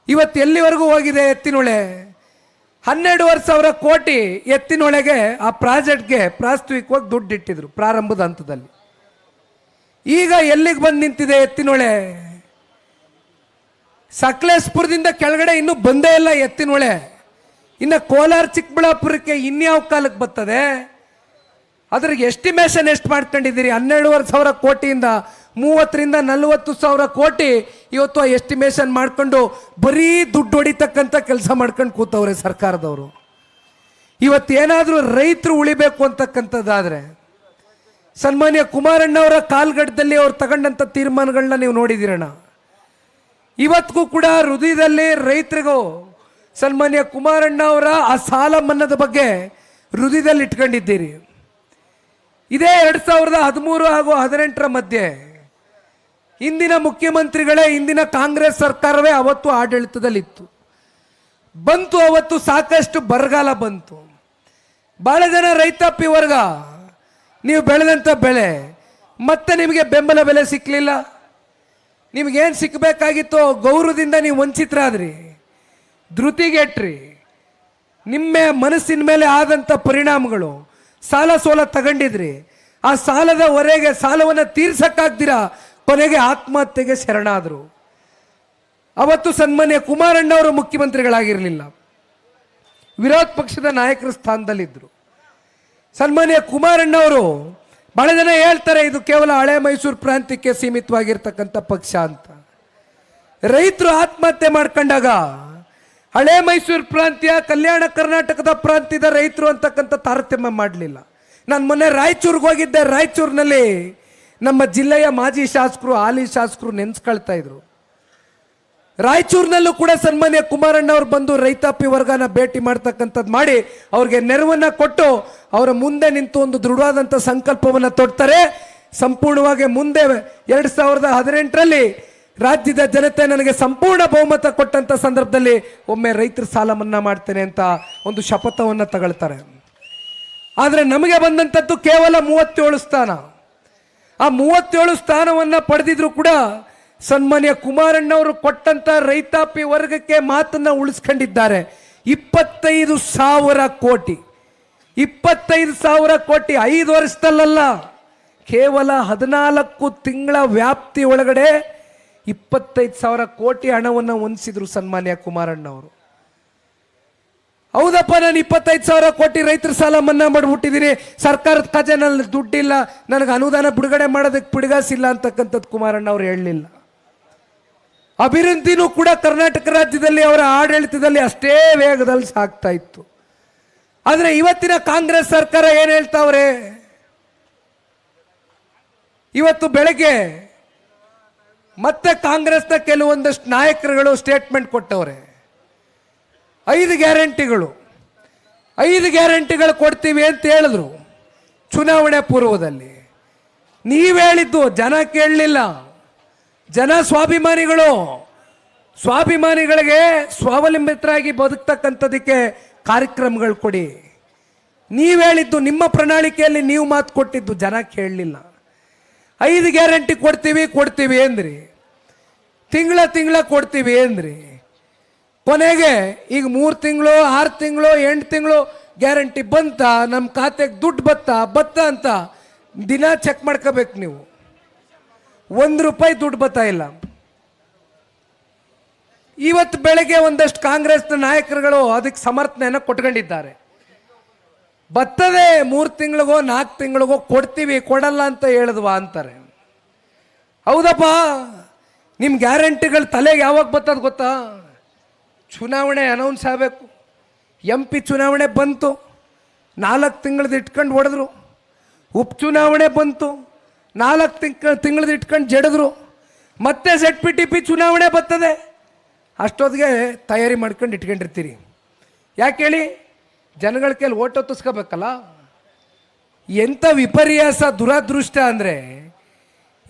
ಇವತ್ತು ಎಲ್ಲಿವರೆಗೂ ಹೋಗಿದೆ ಎತ್ತಿನೊಳೆ? ಹನ್ನೆರಡುವರೆ ಸಾವಿರ ಕೋಟಿ ಎತ್ತಿನೊಳಗೆ ಆ ಪ್ರಾಜೆಕ್ಟ್ಗೆ ಪ್ರಾಸ್ತಾವಿಕವಾಗಿ ದುಡ್ಡು ಇಟ್ಟಿದ್ರು ಪ್ರಾರಂಭದ ಹಂತದಲ್ಲಿ. ಈಗ ಎಲ್ಲಿಗೆ ಬಂದು ನಿಂತಿದೆ ಎತ್ತಿನೊಳೆ? ಸಕಲೇಶ್ಪುರದಿಂದ ಕೆಳಗಡೆ ಇನ್ನೂ ಬಂದೇ ಇಲ್ಲ ಎತ್ತಿನೊಳೆ. ಇನ್ನು ಕೋಲಾರ ಚಿಕ್ಕಬಳ್ಳಾಪುರಕ್ಕೆ ಇನ್ಯಾವ ಕಾಲಕ್ಕೆ ಬರ್ತದೆ? ಅದ್ರಿಗೆ ಎಸ್ಟಿಮೇಷನ್ ಎಷ್ಟು ಮಾಡ್ಕೊಂಡಿದ್ದೀರಿ? ಹನ್ನೆರಡುವರೆ ಸಾವಿರ ಕೋಟಿಯಿಂದ ಮೂವತ್ತರಿಂದ ನಲವತ್ತು ಸಾವಿರ ಕೋಟಿ ಇವತ್ತು ಆ ಎಸ್ಟಿಮೇಷನ್ ಮಾಡ್ಕೊಂಡು ಬರೀ ದುಡ್ಡು ಹೊಡಿತಕ್ಕಂಥ ಕೆಲಸ ಮಾಡ್ಕೊಂಡು ಕೂತವ್ರೆ ಸರ್ಕಾರದವರು. ಇವತ್ತೇನಾದರೂ ರೈತರು ಉಳಿಬೇಕು ಅಂತಕ್ಕಂಥದ್ದಾದರೆ ಸನ್ಮಾನ್ಯ ಕುಮಾರಣ್ಣವರ ಕಾಲ್ಗಡದಲ್ಲಿ ಅವ್ರು ತಗೊಂಡಂಥ ತೀರ್ಮಾನಗಳನ್ನ ನೀವು ನೋಡಿದಿರಣ್ಣ ಇವತ್ತಿಗೂ ಕೂಡ ಹೃದಯದಲ್ಲಿ ರೈತರಿಗೂ ಸನ್ಮಾನ್ಯ ಕುಮಾರಣ್ಣ ಅವರ ಆ ಸಾಲ ಮನ್ನದ ಬಗ್ಗೆ ಹೃದಯದಲ್ಲಿ ಇಟ್ಕೊಂಡಿದ್ದೀರಿ ಇದೇ ಎರಡ್ ಸಾವಿರದ ಹದಿಮೂರು ಹಾಗೂ ಹದಿನೆಂಟರ ಮಧ್ಯೆ ಇಂದಿನ ಮುಖ್ಯಮಂತ್ರಿಗಳೇ, ಇಂದಿನ ಕಾಂಗ್ರೆಸ್ ಸರ್ಕಾರವೇ ಅವತ್ತು ಆಡಳಿತದಲ್ಲಿತ್ತು. ಬಂತು ಅವತ್ತು ಸಾಕಷ್ಟು ಬರಗಾಲ ಬಂತು. ಬಹಳ ಜನ ರೈತಾಪಿ ವರ್ಗ ನೀವು ಬೆಳೆದಂಥ ಬೆಳೆ, ಮತ್ತೆ ನಿಮಗೆ ಬೆಂಬಲ ಬೆಲೆ ಸಿಕ್ಕಲಿಲ್ಲ ನಿಮ್ಗೇನು ಸಿಕ್ಕಬೇಕಾಗಿತ್ತು ಗೌರವದಿಂದ ನೀವು ವಂಚಿತರಾದ್ರಿ. ಧೃತಿಗೆಟ್ರಿ. ನಿಮ್ಮ ಮನಸ್ಸಿನ ಮೇಲೆ ಆದಂಥ ಪರಿಣಾಮಗಳು. ಸಾಲ ಸೋಲ ತಗೊಂಡಿದ್ರಿ. ಆ ಸಾಲದ ಹೊರೆಗೆ, ಸಾಲವನ್ನು ತೀರ್ಸಕ್ಕಾಗ್ದಿರ? ಕೊನೆಗೆ ಆತ್ಮಹತ್ಯೆಗೆ ಶರಣಾದರು. ಅವತ್ತು ಸನ್ಮಾನ್ಯ ಕುಮಾರಣ್ಣವರು ಮುಖ್ಯಮಂತ್ರಿಗಳಾಗಿರಲಿಲ್ಲ. ವಿರೋಧ ಪಕ್ಷದ ನಾಯಕರ ಸ್ಥಾನದಲ್ಲಿದ್ದರು ಸನ್ಮಾನ್ಯ ಕುಮಾರಣ್ಣವರು ಬಹಳ ಜನ ಹೇಳ್ತಾರೆ, ಇದು ಕೇವಲ ಹಳೆ ಮೈಸೂರು ಪ್ರಾಂತ್ಯಕ್ಕೆ ಸೀಮಿತವಾಗಿರ್ತಕ್ಕಂಥ ಪಕ್ಷ ಅಂತ. ರೈತರು ಆತ್ಮಹತ್ಯೆ ಮಾಡ್ಕೊಂಡಾಗ ಹಳೆ ಮೈಸೂರು ಪ್ರಾಂತ್ಯ, ಕಲ್ಯಾಣ ಕರ್ನಾಟಕದ ಪ್ರಾಂತ್ಯದ ರೈತರು ಅಂತಕ್ಕಂಥ ತಾರತಮ್ಯ ಮಾಡಲಿಲ್ಲ. ನಾನು ಮೊನ್ನೆ ರಾಯಚೂರಿಗೆ ಹೋಗಿದ್ದೆ. ರಾಯಚೂರಿನಲ್ಲಿ ನಮ್ಮ ಜಿಲ್ಲೆಯ ಮಾಜಿ ಶಾಸಕರು, ಹಾಲಿ ಶಾಸಕರು ನೆನ್ಸ್ಕೊಳ್ತಾ ಇದ್ರು. ರಾಯಚೂರಿನಲ್ಲೂ ಕೂಡ ಸನ್ಮಾನ್ಯ ಕುಮಾರಣ್ಣ ಅವ್ರು ಬಂದು ರೈತಾಪಿ ವರ್ಗನ ಭೇಟಿ ಮಾಡ್ತಕ್ಕಂಥದ್ದು ಮಾಡಿ ಅವ್ರಿಗೆ ನೆರವನ್ನು ಕೊಟ್ಟು ಅವರ ಮುಂದೆ ನಿಂತು ಒಂದು ದೃಢವಾದಂಥ ಸಂಕಲ್ಪವನ್ನು ತೊಡ್ತಾರೆ. ಸಂಪೂರ್ಣವಾಗಿ ಮುಂದೆ ಎರಡು ಸಾವಿರದ ಹದಿನೆಂಟರಲ್ಲಿ ರಾಜ್ಯದ ಜನತೆ ನನಗೆ ಸಂಪೂರ್ಣ ಬಹುಮತ ಕೊಟ್ಟಂತ ಸಂದರ್ಭದಲ್ಲಿ ಒಮ್ಮೆ ರೈತರ ಸಾಲ ಮನ್ನಾ ಮಾಡ್ತೇನೆ ಅಂತ ಒಂದು ಶಪಥವನ್ನು ತಗೊಳ್ತಾರೆ. ಆದರೆ ನಮಗೆ ಬಂದಂಥದ್ದು ಕೇವಲ ಮೂವತ್ತೇಳು ಸ್ಥಾನ. ಆ ಮೂವತ್ತೇಳು ಸ್ಥಾನವನ್ನ ಪಡೆದಿದ್ರು ಕೂಡ ಸನ್ಮಾನ್ಯ ಕುಮಾರಣ್ಣವರು ಕೊಟ್ಟಂತ ರೈತಾಪಿ ವರ್ಗಕ್ಕೆ ಮಾತನ್ನ ಉಳಿಸ್ಕೊಂಡಿದ್ದಾರೆ. ಇಪ್ಪತ್ತೈದು ಸಾವಿರ ಕೋಟಿ. ಇಪ್ಪತ್ತೈದು ಸಾವಿರ ಕೋಟಿ ಐದು ವರ್ಷದಲ್ಲ ಕೇವಲ ಹದಿನಾಲ್ಕು ತಿಂಗಳ ವ್ಯಾಪ್ತಿ ಒಳಗಡೆ ಇಪ್ಪತ್ತೈದು ಸಾವಿರ ಕೋಟಿ ಹಣವನ್ನು ಹೊಂದಿಸಿದ್ರು ಸನ್ಮಾನ್ಯ ಕುಮಾರಣ್ಣವರು. ಹೌದಪ್ಪ, ನಾನು ಇಪ್ಪತ್ತೈದು ಸಾವಿರ ಕೋಟಿ ರೈತರ ಸಾಲ ಮನ್ನಾ ಮಾಡಿಬಿಟ್ಟಿದ್ದೀನಿ. ಸರ್ಕಾರದ ಖಜಾನಲ್ಲಿ ದುಡ್ಡಿಲ್ಲ. ನನಗೆ ಅನುದಾನ ಬಿಡುಗಡೆ ಮಾಡೋದಕ್ಕೆ ಬಿಡುಗಾಸಿಲ್ಲ ಅಂತಕ್ಕಂಥದ್ದು ಕುಮಾರಣ್ಣ ಅವರು ಹೇಳಲಿಲ್ಲ. ಅಭಿವೃದ್ಧಿನೂ ಕೂಡ ಕರ್ನಾಟಕ ರಾಜ್ಯದಲ್ಲಿ ಅವರ ಆಡಳಿತದಲ್ಲಿ ಅಷ್ಟೇ ವೇಗದಲ್ಲಿ ಸಾಗ್ತಾ ಇತ್ತು. ಆದರೆ ಇವತ್ತಿನ ಕಾಂಗ್ರೆಸ್ ಸರ್ಕಾರ ಏನು ಹೇಳ್ತಾವ್ರೆ? ಇವತ್ತು ಬೆಳಗ್ಗೆ ಮತ್ತೆ ಕಾಂಗ್ರೆಸ್ನ ಕೆಲವೊಂದಷ್ಟು ನಾಯಕರುಗಳು ಸ್ಟೇಟ್ಮೆಂಟ್ ಕೊಟ್ಟವ್ರೆ. ಐದು ಗ್ಯಾರಂಟಿಗಳು. ಐದು ಗ್ಯಾರಂಟಿಗಳು ಕೊಡ್ತೀವಿ ಅಂತ ಹೇಳಿದ್ರು ಚುನಾವಣೆ ಪೂರ್ವದಲ್ಲಿ. ನೀವು ಹೇಳಿದ್ದು ಜನ ಕೇಳಲಿಲ್ಲ. ಜನ ಸ್ವಾಭಿಮಾನಿಗಳು. ಸ್ವಾಭಿಮಾನಿಗಳಿಗೆ ಸ್ವಾವಲಂಬಿತರಾಗಿ ಬದುಕ್ತಕ್ಕಂಥದಕ್ಕೆ ಕಾರ್ಯಕ್ರಮಗಳು ಕೊಡಿ. ನೀವು ಹೇಳಿದ್ದು ನಿಮ್ಮ ಪ್ರಣಾಳಿಕೆಯಲ್ಲಿ ನೀವು ಮಾತು ಕೊಟ್ಟಿದ್ದು ಜನ ಕೇಳಲಿಲ್ಲ. ಐದು ಗ್ಯಾರಂಟಿ ಕೊಡ್ತೀವಿ ಕೊಡ್ತೀವಿ ಅಂದ್ರಿ. ತಿಂಗಳ ತಿಂಗಳ ಕೊಡ್ತೀವಿ ಅಂದ್ರಿ. ಕೊನೆಗೆ ಈಗ ಮೂರು ತಿಂಗಳು, ಆರು ತಿಂಗಳು, ಎಂಟು ತಿಂಗಳು ಗ್ಯಾರಂಟಿ ಬಂತ ನಮ್ಮ ಖಾತೆಗೆ ದುಡ್ಡು ಬತ್ತ ಬತ್ತ ಅಂತ ದಿನ ಚೆಕ್ ಮಾಡ್ಕೋಬೇಕು ನೀವು. ಒಂದು ರೂಪಾಯಿ ದುಡ್ಡು ಬತ್ತಾ ಇಲ್ಲ. ಇವತ್ತು ಬೆಳಗ್ಗೆ ಒಂದಷ್ಟು ಕಾಂಗ್ರೆಸ್ನ ನಾಯಕರುಗಳು ಅದಕ್ಕೆ ಸಮರ್ಥನೆಯನ್ನು ಕೊಟ್ಕೊಂಡಿದ್ದಾರೆ. ಬರ್ತದೆ, ಮೂರು ತಿಂಗಳಿಗೋ, ನಾಲ್ಕು ತಿಂಗಳಿಗೋ ಕೊಡ್ತೀವಿ, ಕೊಡಲ್ಲ ಅಂತ ಹೇಳಿದ್ವಾ ಅಂತಾರೆ. ಹೌದಪ್ಪ ನಿಮ್ಮ ಗ್ಯಾರಂಟಿಗಳು ತಲೆಗೆ ಯಾವಾಗ ಬರ್ತದ ಗೊತ್ತಾ? ಚುನಾವಣೆ ಅನೌನ್ಸ್ ಆಗಬೇಕು. ಎಂ ಪಿ ಚುನಾವಣೆ ಬಂತು, ನಾಲ್ಕು ತಿಂಗಳದ್ದು ಇಟ್ಕೊಂಡು ಹೊಡೆದ್ರು. ಉಪಚುನಾವಣೆ ಬಂತು, ನಾಲ್ಕು ತಿಂಗಳ ತಿಂಗಳದ್ದು ಇಟ್ಕೊಂಡು ಜಡಿದ್ರು. ಮತ್ತೆ ಸೆಟ್ ಪಿ ಟಿ ಪಿ ಚುನಾವಣೆ ಬರ್ತದೆ. ಅಷ್ಟೊತ್ತಿಗೆ ತಯಾರಿ ಮಾಡ್ಕೊಂಡು ಇಟ್ಕೊಂಡಿರ್ತೀರಿ. ಯಾಕೆ ಹೇಳಿ? ಜನಗಳ ಕೈಲಿ ಓಟ್ ಹೊತ್ತಿಸ್ಕೋಬೇಕಲ್ಲ? ಎಂಥ ವಿಪರ್ಯಾಸ ದುರದೃಷ್ಟ ಅಂದರೆ,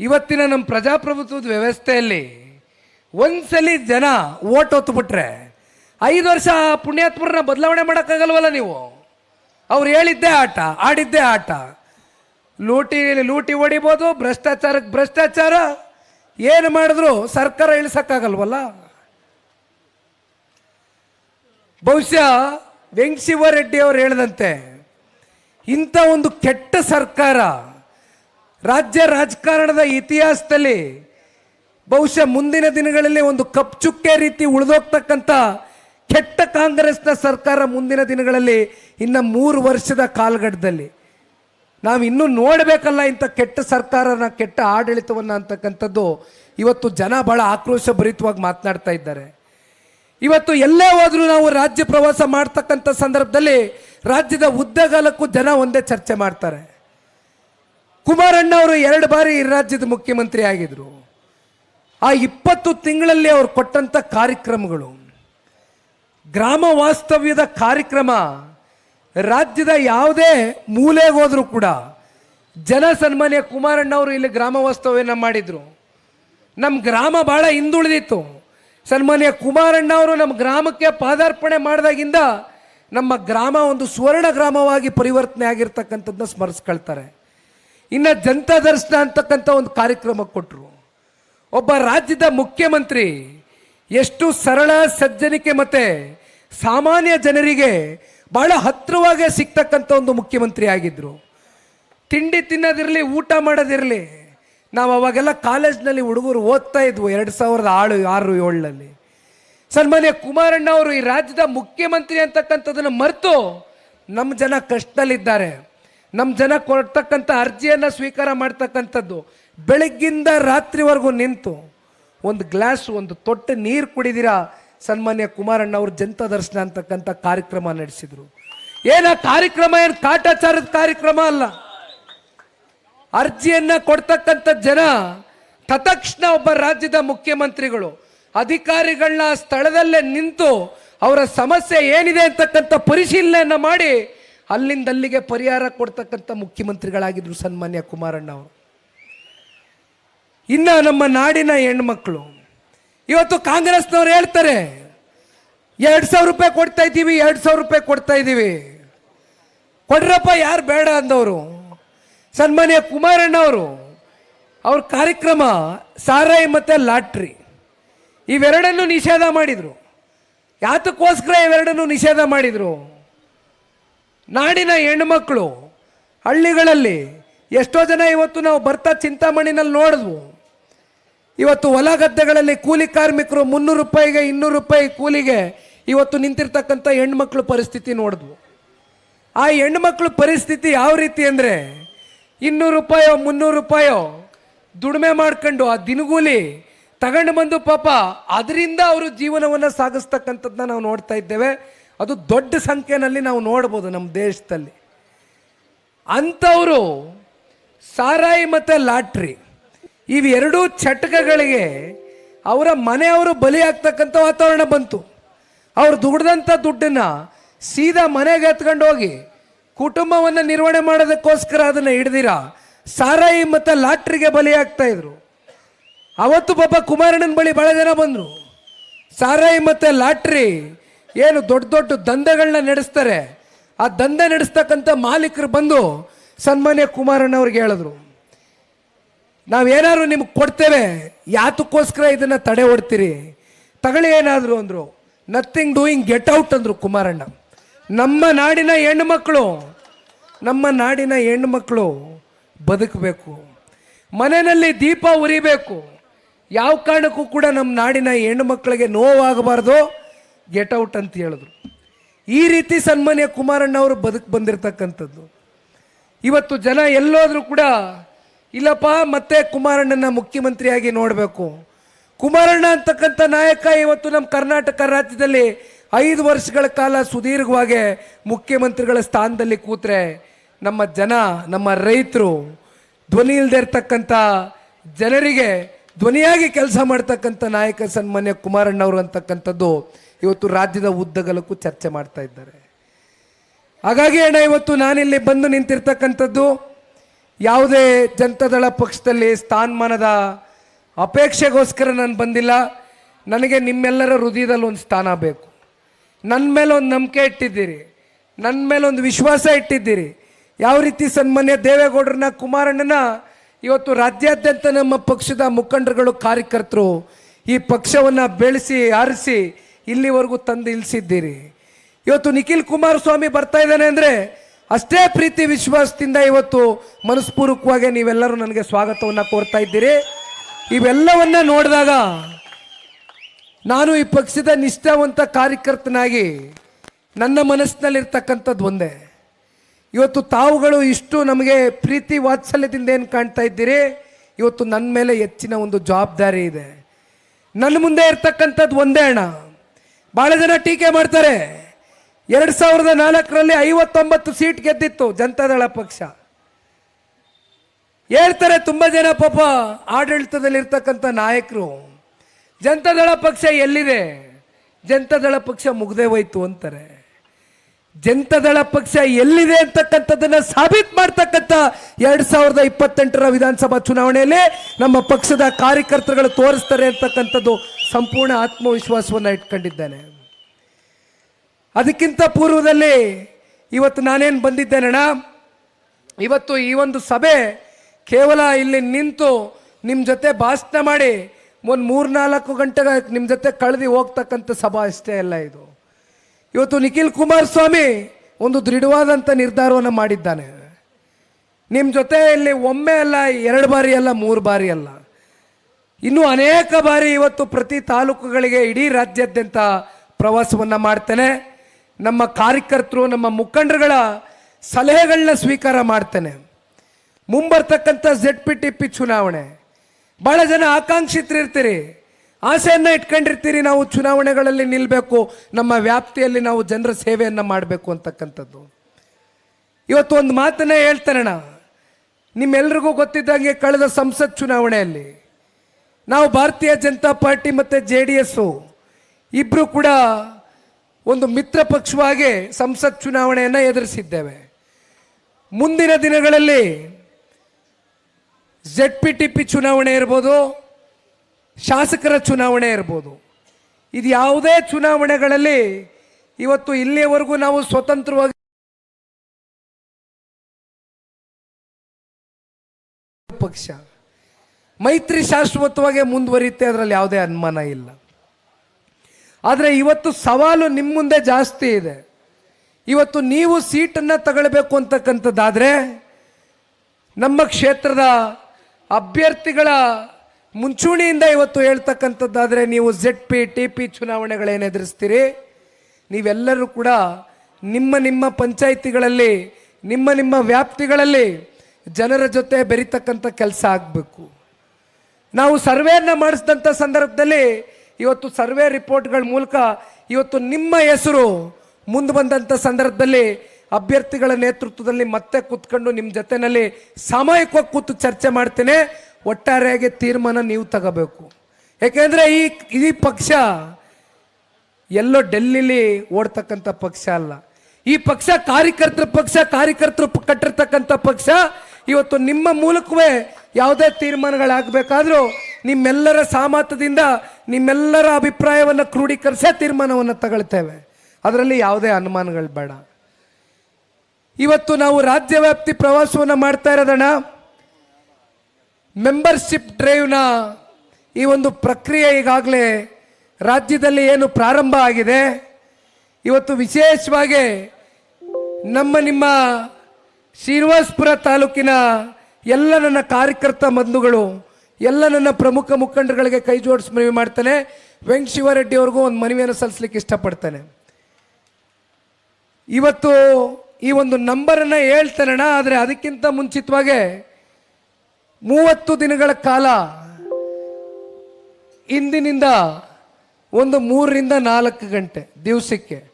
ಇವತ್ತಿನ ನಮ್ಮ ಪ್ರಜಾಪ್ರಭುತ್ವದ ವ್ಯವಸ್ಥೆಯಲ್ಲಿ ಒಂದ್ಸಲಿ ಜನ ಓಟ್ ಹೊತ್ತುಬಿಟ್ರೆ ಐದು ವರ್ಷ ಪುಣ್ಯಾತ್ಮರನ್ನ ಬದಲಾವಣೆ ಮಾಡೋಕ್ಕಾಗಲ್ವಲ್ಲ ನೀವು? ಅವ್ರು ಹೇಳಿದ್ದೇ ಆಟ, ಆಡಿದ್ದೇ ಆಟ. ಲೂಟಿ ಲೂಟಿ ಹೊಡಿಬೋದು ಭ್ರಷ್ಟಾಚಾರಕ್ಕೆ ಭ್ರಷ್ಟಾಚಾರ. ಏನು ಮಾಡಿದ್ರು ಸರ್ಕಾರ ಇಳಿಸಕ್ಕಾಗಲ್ವಲ್ಲ? ಬಹುಶಃ ವೆಂಕಶಿವರೆಡ್ಡಿ ಅವರು ಹೇಳಿದಂತೆ, ಇಂಥ ಒಂದು ಕೆಟ್ಟ ಸರ್ಕಾರ ರಾಜ್ಯ ರಾಜಕಾರಣದ ಇತಿಹಾಸದಲ್ಲಿ ಬಹುಶಃ ಮುಂದಿನ ದಿನಗಳಲ್ಲಿ ಒಂದು ಕಪ್ಚುಕ್ಕೆ ರೀತಿ ಉಳಿದೋಗ್ತಕ್ಕಂಥ ಕೆಟ್ಟ ಕಾಂಗ್ರೆಸ್ನ ಸರ್ಕಾರ ಮುಂದಿನ ದಿನಗಳಲ್ಲಿ ಇನ್ನು ಮೂರು ವರ್ಷದ ಕಾಲಘಟ್ಟದಲ್ಲಿ. ನಾವು ಇನ್ನೂ ನೋಡಬೇಕಲ್ಲ ಇಂಥ ಕೆಟ್ಟ ಸರ್ಕಾರನ, ಕೆಟ್ಟ ಆಡಳಿತವನ್ನು ಅಂತಕ್ಕಂಥದ್ದು. ಇವತ್ತು ಜನ ಆಕ್ರೋಶ ಭರಿತವಾಗಿ ಮಾತನಾಡ್ತಾ ಇದ್ದಾರೆ. ಇವತ್ತು ಎಲ್ಲೇ ಹೋದರೂ ನಾವು ರಾಜ್ಯ ಪ್ರವಾಸ ಮಾಡ್ತಕ್ಕಂಥ ಸಂದರ್ಭದಲ್ಲಿ ರಾಜ್ಯದ ಉದ್ದಗಾಲಕ್ಕೂ ಜನ ಒಂದೇ ಚರ್ಚೆ ಮಾಡ್ತಾರೆ. ಕುಮಾರಣ್ಣ ಅವರು ಎರಡು ಬಾರಿ ಈ ರಾಜ್ಯದ ಮುಖ್ಯಮಂತ್ರಿ ಆಗಿದ್ರು. ಆ ಇಪ್ಪತ್ತು ತಿಂಗಳಲ್ಲಿ ಅವರು ಕೊಟ್ಟಂಥ ಕಾರ್ಯಕ್ರಮಗಳು, ಗ್ರಾಮ ವಾಸ್ತವ್ಯದ ಕಾರ್ಯಕ್ರಮ, ರಾಜ್ಯದ ಯಾವುದೇ ಮೂಲೆಗೆ ಹೋದರೂ ಕೂಡ ಜನ ಸನ್ಮಾನ್ಯ ಕುಮಾರಣ್ಣ ಅವರು ಇಲ್ಲಿ ಗ್ರಾಮ ವಾಸ್ತವ್ಯನ ಮಾಡಿದ್ರು. ನಮ್ಮ ಗ್ರಾಮ ಬಹಳ ಹಿಂದುಳಿದಿತ್ತು. ಸನ್ಮಾನ್ಯ ಕುಮಾರಣ್ಣ ಅವರು ನಮ್ಮ ಗ್ರಾಮಕ್ಕೆ ಪಾದಾರ್ಪಣೆ ಮಾಡಿದಾಗಿಂದ ನಮ್ಮ ಗ್ರಾಮ ಒಂದು ಸುವರ್ಣ ಗ್ರಾಮವಾಗಿ ಪರಿವರ್ತನೆ ಆಗಿರ್ತಕ್ಕಂಥದ್ದನ್ನ ಸ್ಮರಿಸ್ಕೊಳ್ತಾರೆ. ಇನ್ನು ಜನತಾ ದರ್ಶನ ಅಂತಕ್ಕಂಥ ಒಂದು ಕಾರ್ಯಕ್ರಮ ಕೊಟ್ಟರು ಒಬ್ಬ ರಾಜ್ಯದ ಮುಖ್ಯಮಂತ್ರಿ ಎಷ್ಟು ಸರಳ, ಸಜ್ಜನಿಕೆ ಮತ್ತೆ ಸಾಮಾನ್ಯ ಜನರಿಗೆ ಬಹಳ ಹತ್ತಿರವಾಗೇ ಸಿಗ್ತಕ್ಕಂಥ ಒಂದು ಮುಖ್ಯಮಂತ್ರಿ ಆಗಿದ್ದರು ತಿಂಡಿ ತಿನ್ನೋದಿರಲಿ, ಊಟ ಮಾಡೋದಿರಲಿ ನಾವು ಅವಾಗೆಲ್ಲ ಕಾಲೇಜ್ನಲ್ಲಿ ಹುಡುಗರು ಓದ್ತಾ ಇದ್ವು ಎರಡು ಸಾವಿರದ ಆಳು ಆರು, ಏಳಲ್ಲಿ. ಸನ್ಮಾನ್ಯ ಕುಮಾರಣ್ಣ ಅವರು ಈ ರಾಜ್ಯದ ಮುಖ್ಯಮಂತ್ರಿ ಅಂತಕ್ಕಂಥದ್ದನ್ನು ಮರೆತು ನಮ್ಮ ಜನ ಕಷ್ಟದಲ್ಲಿದ್ದಾರೆ. ನಮ್ಮ ಜನ ಕೊಡ್ತಕ್ಕಂಥ ಅರ್ಜಿಯನ್ನು ಸ್ವೀಕಾರ ಮಾಡ್ತಕ್ಕಂಥದ್ದು. ಬೆಳಗ್ಗಿಂದ ರಾತ್ರಿವರೆಗೂ ನಿಂತು ಒಂದು ಗ್ಲಾಸ್, ಒಂದು ತೊಟ್ಟು ನೀರು ಕುಡಿದಿರಾ ಸನ್ಮಾನ್ಯ ಕುಮಾರಣ್ಣ ಅವರು ಜನತಾ ದರ್ಶನ ಅಂತಕ್ಕಂಥ ಕಾರ್ಯಕ್ರಮ ನಡೆಸಿದ್ರು. ಏನ ಕಾರ್ಯಕ್ರಮ ಏನು ಕಾಟಾಚಾರದ ಕಾರ್ಯಕ್ರಮ ಅಲ್ಲ. ಅರ್ಜಿಯನ್ನ ಕೊಡ್ತಕ್ಕಂಥ ಜನ ತತ್ಕ್ಷಣ ಒಬ್ಬ ರಾಜ್ಯದ ಮುಖ್ಯಮಂತ್ರಿಗಳು, ಅಧಿಕಾರಿಗಳನ್ನ ಸ್ಥಳದಲ್ಲೇ ನಿಂತು ಅವರ ಸಮಸ್ಯೆ ಏನಿದೆ ಅಂತಕ್ಕಂಥ ಪರಿಶೀಲನೆಯನ್ನು ಮಾಡಿ ಅಲ್ಲಿಂದ ಅಲ್ಲಿಗೆ ಪರಿಹಾರ ಕೊಡ್ತಕ್ಕಂಥ ಮುಖ್ಯಮಂತ್ರಿಗಳಾಗಿದ್ರು ಸನ್ಮಾನ್ಯ ಕುಮಾರಣ್ಣ ಅವರು. ಇನ್ನ ನಮ್ಮ ನಾಡಿನ ಹೆಣ್ಮಕ್ಳು, ಇವತ್ತು ಕಾಂಗ್ರೆಸ್ನವ್ರು ಹೇಳ್ತಾರೆ, ಎರಡು ಸಾವಿರ ರೂಪಾಯಿ ಕೊಡ್ತಾ ಇದ್ದೀವಿ, ಎರಡು ಸಾವಿರ ರೂಪಾಯಿ ಕೊಡ್ತಾ ಇದ್ದೀವಿ. ಕೊಡ್ರಪ್ಪ ಯಾರು ಬೇಡ ಅಂದವರು? ಸನ್ಮಾನ್ಯ ಕುಮಾರಣ್ಣ ಅವರು ಅವ್ರ ಕಾರ್ಯಕ್ರಮ ಸಾರಾಯಿ ಮತ್ತು ಲಾಟ್ರಿ. ಇವೆರಡನ್ನು ನಿಷೇಧ ಮಾಡಿದರು. ಯಾತಕ್ಕೋಸ್ಕರ ಇವೆರಡನ್ನು ನಿಷೇಧ ಮಾಡಿದರು? ನಾಡಿನ ಹೆಣ್ಮಕ್ಳು, ಹಳ್ಳಿಗಳಲ್ಲಿ ಎಷ್ಟೋ ಜನ ಇವತ್ತು ನಾವು ಬರ್ತಾ ಚಿಂತಾಮಣಿನಲ್ಲಿ ನೋಡಿದ್ವು. ಇವತ್ತು ಹೊಲ ಗದ್ದೆಗಳಲ್ಲಿ ಕೂಲಿ ಕಾರ್ಮಿಕರು ಮುನ್ನೂರು ರೂಪಾಯಿಗೆ, ಇನ್ನೂರು ರೂಪಾಯಿ ಕೂಲಿಗೆ ಇವತ್ತು ನಿಂತಿರ್ತಕ್ಕಂಥ ಹೆಣ್ಮಕ್ಳು ಪರಿಸ್ಥಿತಿ ನೋಡಿದ್ವು. ಆ ಹೆಣ್ಮಕ್ಳ ಪರಿಸ್ಥಿತಿ ಯಾವ ರೀತಿ ಅಂದರೆ ಇನ್ನೂರು ರೂಪಾಯೋ, ಮುನ್ನೂರು ರೂಪಾಯೋ ದುಡಿಮೆ ಮಾಡ್ಕೊಂಡು ಆ ದಿನಗೂಲಿ ತಗೊಂಡು ಬಂದು ಪಾಪ ಅದರಿಂದ ಅವರು ಜೀವನವನ್ನು ಸಾಗಿಸ್ತಕ್ಕಂಥದ್ದನ್ನ ನಾವು ನೋಡ್ತಾ ಇದ್ದೇವೆ. ಅದು ದೊಡ್ಡ ಸಂಖ್ಯೆಯಲ್ಲಿ ನಾವು ನೋಡ್ಬೋದು ನಮ್ಮ ದೇಶದಲ್ಲಿ. ಅಂಥವರು ಸಾರಾಯಿ ಮತ್ತು ಲಾಟ್ರಿ. ಇವೆರಡೂ ಚಟಕಗಳಿಗೆ ಅವರ ಮನೆಯವರು ಬಲಿಯಾಗ್ತಕ್ಕಂಥ ವಾತಾವರಣ ಬಂತು. ಅವ್ರು ದುಡ್ದಂಥ ದುಡ್ಡನ್ನು ಸೀದಾ ಮನೆಗೆ ಎತ್ಕೊಂಡು ಹೋಗಿ ಕುಟುಂಬವನ್ನು ನಿರ್ವಹಣೆ ಮಾಡೋದಕ್ಕೋಸ್ಕರ ಅದನ್ನ ಹಿಡ್ದಿರ? ಸಾರಾಯಿ ಮತ್ತು ಲಾಟ್ರಿಗೆ ಬಲಿಯಾಗ್ತಾ ಇದ್ರು. ಅವತ್ತು ಪಾಪ ಕುಮಾರಣ್ಣನ ಬಳಿ ಬಹಳ ಜನ ಬಂದರು. ಸಾರಾಯಿ ಮತ್ತು ಲಾಟ್ರಿ ಏನು ದೊಡ್ಡ ದೊಡ್ಡ ದಂಧೆಗಳನ್ನ ನಡೆಸ್ತಾರೆ. ಆ ದಂಧೆ ನಡೆಸ್ತಕ್ಕಂಥ ಮಾಲೀಕರು ಬಂದು ಸನ್ಮಾನ್ಯ ಕುಮಾರಣ್ಣ ಅವ್ರಿಗೆ ಹೇಳಿದ್ರು. ನಾವೇನಾದ್ರು ನಿಮ್ಗೆ ಕೊಡ್ತೇವೆ, ಯಾತಕ್ಕೋಸ್ಕರ ಇದನ್ನು ತಡೆ ಹೊಡ್ತೀರಿ? ತಗೊಳ್ಳಿ ಏನಾದರೂ ಅಂದರು. ನಥಿಂಗ್ ಡೂಯಿಂಗ್ ಗೆಟ್ ಔಟ್ ಅಂದರು ಕುಮಾರಣ್ಣ. ನಮ್ಮ ನಾಡಿನ ಹೆಣ್ಣುಮಕ್ಕಳು, ನಮ್ಮ ನಾಡಿನ ಹೆಣ್ಣುಮಕ್ಕಳು ಬದುಕಬೇಕು. ಮನೆಯಲ್ಲಿ ದೀಪ ಉರಿಬೇಕು. ಯಾವ ಕಾರಣಕ್ಕೂ ಕೂಡ ನಮ್ಮ ನಾಡಿನ ಹೆಣ್ಣು ಮಕ್ಕಳಿಗೆ ನೋವಾಗಬಾರ್ದು ಔಟ್ ಅಂತ ಹೇಳಿದ್ರು. ಈ ರೀತಿ ಸನ್ಮಾನ್ಯ ಕುಮಾರಣ್ಣ ಅವರು ಬದುಕು ಬಂದಿರತಕ್ಕಂಥದ್ದು. ಇವತ್ತು ಜನ ಎಲ್ಲೋದ್ರೂ ಕೂಡ, ಇಲ್ಲಪ್ಪ, ಮತ್ತೆ ಕುಮಾರಣ್ಣನ ಮುಖ್ಯಮಂತ್ರಿಯಾಗಿ ನೋಡಬೇಕು. ಕುಮಾರಣ್ಣ ಅಂತಕ್ಕಂಥ ನಾಯಕ ಇವತ್ತು ನಮ್ಮ ಕರ್ನಾಟಕ ರಾಜ್ಯದಲ್ಲಿ ಐದು ವರ್ಷಗಳ ಕಾಲ ಸುದೀರ್ಘವಾಗಿ ಮುಖ್ಯಮಂತ್ರಿಗಳ ಸ್ಥಾನದಲ್ಲಿ ಕೂತ್ರೆ ನಮ್ಮ ಜನ, ನಮ್ಮ ರೈತರು ಧ್ವನಿ ಇಲ್ಲದೆ ಇರ್ತಕ್ಕಂಥ ಜನರಿಗೆ ಧ್ವನಿಯಾಗಿ ಕೆಲಸ ಮಾಡ್ತಕ್ಕಂಥ ನಾಯಕ ಸನ್ಮಾನ್ಯ ಕುಮಾರಣ್ಣವರು ಅಂತಕ್ಕಂಥದ್ದು ಇವತ್ತು ರಾಜ್ಯದ ಉದ್ದಗಲಕ್ಕೂ ಚರ್ಚೆ ಮಾಡ್ತಾ ಇದ್ದಾರೆ. ಹಾಗಾಗಿ ಅಣ್ಣ, ಇವತ್ತು ನಾನಿಲ್ಲಿ ಬಂದು ನಿಂತಿರ್ತಕ್ಕಂಥದ್ದು ಯಾವುದೇ ಜನತಾದಳ ಪಕ್ಷದಲ್ಲಿ ಸ್ಥಾನಮಾನದ ಅಪೇಕ್ಷೆಗೋಸ್ಕರ ನಾನು ಬಂದಿಲ್ಲ. ನನಗೆ ನಿಮ್ಮೆಲ್ಲರ ಹೃದಯದಲ್ಲಿ ಒಂದು ಸ್ಥಾನ ಬೇಕು. ನನ್ನ ಮೇಲೆ ಒಂದು ನಂಬಿಕೆ ಇಟ್ಟಿದ್ದೀರಿ. ನನ್ನ ಮೇಲೆ ಒಂದು ವಿಶ್ವಾಸ ಇಟ್ಟಿದ್ದೀರಿ. ಯಾವ ರೀತಿ ಸನ್ಮಾನ್ಯ ದೇವೇಗೌಡರನ್ನ ಕುಮಾರಣ್ಣನ ಇವತ್ತು ರಾಜ್ಯಾದ್ಯಂತ ನಮ್ಮ ಪಕ್ಷದ ಮುಖಂಡರುಗಳು, ಕಾರ್ಯಕರ್ತರು ಈ ಪಕ್ಷವನ್ನು ಬೆಳೆಸಿ, ಆರಿಸಿ ಇಲ್ಲಿವರೆಗೂ ತಂದು ಇಳಿಸಿದ್ದೀರಿ ಇವತ್ತು ನಿಖಿಲ್ ಕುಮಾರಸ್ವಾಮಿ ಬರ್ತಾ ಇದ್ದಾನೆ ಅಂದರೆ ಅಷ್ಟೇ ಪ್ರೀತಿ, ವಿಶ್ವಾಸದಿಂದ ಇವತ್ತು ಮನಸ್ಪೂರ್ವಕವಾಗಿ ನೀವೆಲ್ಲರೂ ನನಗೆ ಸ್ವಾಗತವನ್ನು ಕೋರ್ತಾ ಇದ್ದೀರಿ. ಇವೆಲ್ಲವನ್ನ ನೋಡಿದಾಗ ನಾನು ಈ ಪಕ್ಷದ ನಿಷ್ಠಾವಂತ ಕಾರ್ಯಕರ್ತನಾಗಿ ನನ್ನ ಮನಸ್ಸಿನಲ್ಲಿರ್ತಕ್ಕಂಥದ್ದು ಒಂದೇ. ಇವತ್ತು ತಾವುಗಳು ಇಷ್ಟು ನಮಗೆ ಪ್ರೀತಿ ವಾತ್ಸಲ್ಯದಿಂದ ಏನು ಕಾಣ್ತಾ ಇದ್ದೀರಿ? ಇವತ್ತು ನನ್ನ ಮೇಲೆ ಹೆಚ್ಚಿನ ಒಂದು ಜವಾಬ್ದಾರಿ ಇದೆ. ನನ್ನ ಮುಂದೆ ಇರ್ತಕ್ಕಂಥದ್ದು ಒಂದೇ ಅಣ್ಣ. ಭಾಳ ಜನ ಟೀಕೆ ಮಾಡ್ತಾರೆ. ಎರಡು ಸಾವಿರದ ನಾಲ್ಕರಲ್ಲಿ ಐವತ್ತೊಂಬತ್ತು ಸೀಟ್ ಗೆದ್ದಿತ್ತು ಜನತಾದಳ ಪಕ್ಷ. ಹೇಳ್ತಾರೆ ತುಂಬ ಜನ ಪಾಪ ಆಡಳಿತದಲ್ಲಿರ್ತಕ್ಕಂಥ ನಾಯಕರು. ಜನತಾದಳ ಪಕ್ಷ ಎಲ್ಲಿದೆ? ಜನತಾದಳ ಪಕ್ಷ ಮುಗ್ದೇ ಹೋಯ್ತು ಅಂತಾರೆ. ಜನತಾದಳ ಪಕ್ಷ ಎಲ್ಲಿದೆ ಅಂತಕ್ಕಂಥದ್ದನ್ನ ಸಾಬೀತು ಮಾಡ್ತಕ್ಕಂಥ ಎರಡ್ ಸಾವಿರದ ಇಪ್ಪತ್ತೆಂಟರ ವಿಧಾನಸಭಾ ಚುನಾವಣೆಯಲ್ಲಿ ನಮ್ಮ ಪಕ್ಷದ ಕಾರ್ಯಕರ್ತರುಗಳು ತೋರಿಸ್ತಾರೆ ಅಂತಕ್ಕಂಥದ್ದು ಸಂಪೂರ್ಣ ಆತ್ಮವಿಶ್ವಾಸವನ್ನು ಇಟ್ಕೊಂಡಿದ್ದೇನೆ. ಅದಕ್ಕಿಂತ ಪೂರ್ವದಲ್ಲಿ ಇವತ್ತು ನಾನೇನು ಬಂದಿದ್ದೇನಣ್ಣ? ಇವತ್ತು ಈ ಒಂದು ಸಭೆ ಕೇವಲ ಇಲ್ಲಿ ನಿಂತು ನಿಮ್ಮ ಜೊತೆ ಭಾಷಣ ಮಾಡಿ ಒಂದು ಮೂರ್ನಾಲ್ಕು ಗಂಟೆಗೆ ನಿಮ್ಮ ಜೊತೆ ಕಳೆದು ಹೋಗ್ತಕ್ಕಂಥ ಸಭಾ ಅಷ್ಟೇ ಅಲ್ಲ ಇದು. ಇವತ್ತು ನಿಖಿಲ್ ಕುಮಾರಸ್ವಾಮಿ ಒಂದು ದೃಢವಾದಂಥ ನಿರ್ಧಾರವನ್ನು ಮಾಡಿದ್ದಾನೆ. ನಿಮ್ಮ ಜೊತೆ ಇಲ್ಲಿ ಒಮ್ಮೆ ಅಲ್ಲ, ಎರಡು ಬಾರಿ ಅಲ್ಲ, ಮೂರು ಬಾರಿ ಅಲ್ಲ. ಇನ್ನು ಅನೇಕ ಬಾರಿ ಇವತ್ತು ಪ್ರತಿ ತಾಲೂಕುಗಳಿಗೆ ಇಡೀ ರಾಜ್ಯಾದ್ಯಂತ ಪ್ರವಾಸವನ್ನು ಮಾಡ್ತೇನೆ. ನಮ್ಮ ಕಾರ್ಯಕರ್ತರು, ನಮ್ಮ ಮುಖಂಡರುಗಳ ಸಲಹೆಗಳನ್ನ ಸ್ವೀಕಾರ ಮಾಡ್ತೇನೆ. ಮುಂಬರ್ತಕ್ಕಂಥ ಜೆಡ್ ಪಿ ಟಿ ಪಿ ಚುನಾವಣೆ. ಭಾಳ ಜನ ಆಕಾಂಕ್ಷಿತರಿರ್ತೀರಿ. ಆಸೆಯನ್ನು ಇಟ್ಕೊಂಡಿರ್ತೀರಿ ನಾವು ಚುನಾವಣೆಗಳಲ್ಲಿ ನಿಲ್ಲಬೇಕು ನಮ್ಮ ವ್ಯಾಪ್ತಿಯಲ್ಲಿ ನಾವು ಜನರ ಸೇವೆಯನ್ನು ಮಾಡಬೇಕು ಅಂತಕ್ಕಂಥದ್ದು. ಇವತ್ತು ಒಂದು ಮಾತನ್ನ ಹೇಳ್ತಾರಣ ನಿಮ್ಮೆಲ್ರಿಗೂ ಗೊತ್ತಿದ್ದಂಗೆ ಕಳೆದ ಸಂಸತ್ ಚುನಾವಣೆಯಲ್ಲಿ ನಾವು ಭಾರತೀಯ ಜನತಾ ಪಾರ್ಟಿ ಮತ್ತು ಜೆ ಡಿ ಎಸ್ಸು ಇಬ್ಬರು ಕೂಡ ಒಂದು ಮಿತ್ರ ಪಕ್ಷವಾಗಿ ಸಂಸತ್ ಚುನಾವಣೆಯನ್ನು ಎದುರಿಸಿದ್ದೇವೆ. ಮುಂದಿನ ದಿನಗಳಲ್ಲಿ ಜೆಡ್ ಪಿ ಟಿ ಪಿ ಚುನಾವಣೆ ಇರ್ಬೋದು, ಶಾಸಕರ ಚುನಾವಣೆ ಇರ್ಬೋದು. ಇದು ಯಾವುದೇ ಚುನಾವಣೆಗಳಲ್ಲಿ ಇವತ್ತು ಇಲ್ಲಿಯವರೆಗೂ ನಾವು ಸ್ವತಂತ್ರವಾಗಿ ಪಕ್ಷ. ಮೈತ್ರಿ ಶಾಶ್ವತವಾಗಿ ಮುಂದುವರಿಯುತ್ತೆ, ಅದರಲ್ಲಿ ಯಾವುದೇ ಅನುಮಾನ ಇಲ್ಲ. ಆದರೆ ಇವತ್ತು ಸವಾಲು ನಿಮ್ಮ ಮುಂದೆ ಜಾಸ್ತಿ ಇದೆ. ಇವತ್ತು ನೀವು ಸೀಟನ್ನು ತಗೊಳ್ಬೇಕು ಅಂತಕ್ಕಂಥದ್ದಾದರೆ ನಮ್ಮ ಕ್ಷೇತ್ರದ ಅಭ್ಯರ್ಥಿಗಳ ಮುಂಚೂಣಿಯಿಂದ ಇವತ್ತು ಹೇಳ್ತಕ್ಕಂಥದ್ದಾದರೆ ನೀವು ಜೆಡ್ ಪಿ ಟಿ ಪಿ ಚುನಾವಣೆಗಳೇನು ಎದುರಿಸ್ತೀರಿ? ನೀವೆಲ್ಲರೂ ಕೂಡ ನಿಮ್ಮ ನಿಮ್ಮ ಪಂಚಾಯಿತಿಗಳಲ್ಲಿ, ನಿಮ್ಮ ನಿಮ್ಮ ವ್ಯಾಪ್ತಿಗಳಲ್ಲಿ ಜನರ ಜೊತೆ ಬೆರಿತಕ್ಕಂಥ ಕೆಲಸ ಆಗಬೇಕು. ನಾವು ಸರ್ವೆಯನ್ನು ಮಾಡಿಸಿದಂಥ ಸಂದರ್ಭದಲ್ಲಿ ಇವತ್ತು ಸರ್ವೆ ರಿಪೋರ್ಟ್ಗಳ ಮೂಲಕ ಇವತ್ತು ನಿಮ್ಮ ಹೆಸರು ಮುಂದೆ ಬಂದಂಥ ಸಂದರ್ಭದಲ್ಲಿ ಅಭ್ಯರ್ಥಿಗಳ ನೇತೃತ್ವದಲ್ಲಿ ಮತ್ತೆ ಕೂತ್ಕೊಂಡು ನಿಮ್ಮ ಜೊತೆನಲ್ಲಿ ಸಾಮಯಿಕವಾಗಿ ಕೂತು ಚರ್ಚೆ ಮಾಡ್ತೇನೆ. ಒಟ್ಟಾರೆಯಾಗಿ ತೀರ್ಮಾನ ನೀವು ತಗೋಬೇಕು. ಯಾಕೆಂದರೆ ಈ ಈ ಪಕ್ಷ ಎಲ್ಲೋ ಡೆಲ್ಲಿಲಿ ಓಡ್ತಕ್ಕಂಥ ಪಕ್ಷ ಅಲ್ಲ. ಈ ಪಕ್ಷ ಕಾರ್ಯಕರ್ತರ ಪಕ್ಷ, ಕಾರ್ಯಕರ್ತರು ಕಟ್ಟಿರ್ತಕ್ಕಂಥ ಪಕ್ಷ, ಇವತ್ತು ನಿಮ್ಮ ಮೂಲಕವೇ ಯಾವುದೇ ತೀರ್ಮಾನಗಳಾಗಬೇಕಾದ್ರೂ ನಿಮ್ಮೆಲ್ಲರ ಸಾಮರ್ಥ್ಯದಿಂದ ನಿಮ್ಮೆಲ್ಲರ ಅಭಿಪ್ರಾಯವನ್ನು ಕ್ರೋಢೀಕರಿಸೇ ತೀರ್ಮಾನವನ್ನು ತಗೊಳ್ತೇವೆ. ಅದರಲ್ಲಿ ಯಾವುದೇ ಅನುಮಾನಗಳು ಬೇಡ. ಇವತ್ತು ನಾವು ರಾಜ್ಯ ವ್ಯಾಪ್ತಿ ಪ್ರವಾಸವನ್ನು ಮಾಡ್ತಾ ಇರೋದಣ್ಣ. ಮೆಂಬರ್ಶಿಪ್ ಡ್ರೈವ್ನ ಈ ಒಂದು ಪ್ರಕ್ರಿಯೆ ಈಗಾಗಲೇ ರಾಜ್ಯದಲ್ಲಿ ಏನು ಪ್ರಾರಂಭ ಆಗಿದೆ. ಇವತ್ತು ವಿಶೇಷವಾಗಿ ನಮ್ಮ ನಿಮ್ಮ ಶ್ರೀನಿವಾಸಪುರ ತಾಲೂಕಿನ ಎಲ್ಲ ನನ್ನ ಕಾರ್ಯಕರ್ತ ಬಂಧುಗಳು, ಎಲ್ಲ ನನ್ನ ಪ್ರಮುಖ ಮುಖಂಡರುಗಳಿಗೆ ಕೈ ಜೋಡಿಸಿ ಮನವಿ ಮಾಡ್ತಾನೆ. ವೆಂಕ್ ಶಿವರೆಡ್ಡಿ ಅವ್ರಿಗೂ ಒಂದು ಮನವಿಯನ್ನು ಸಲ್ಲಿಸಲಿಕ್ಕೆ ಇಷ್ಟಪಡ್ತಾನೆ. ಇವತ್ತು ಈ ಒಂದು ನಂಬರನ್ನು ಹೇಳ್ತಾರಣ ಆದರೆ ಅದಕ್ಕಿಂತ ಮುಂಚಿತವಾಗಿ ಮೂವತ್ತು ದಿನಗಳ ಕಾಲ ಇಂದಿನಿಂದ ಒಂದು ಮೂರರಿಂದ ನಾಲ್ಕು ಗಂಟೆ ದಿವಸಕ್ಕೆ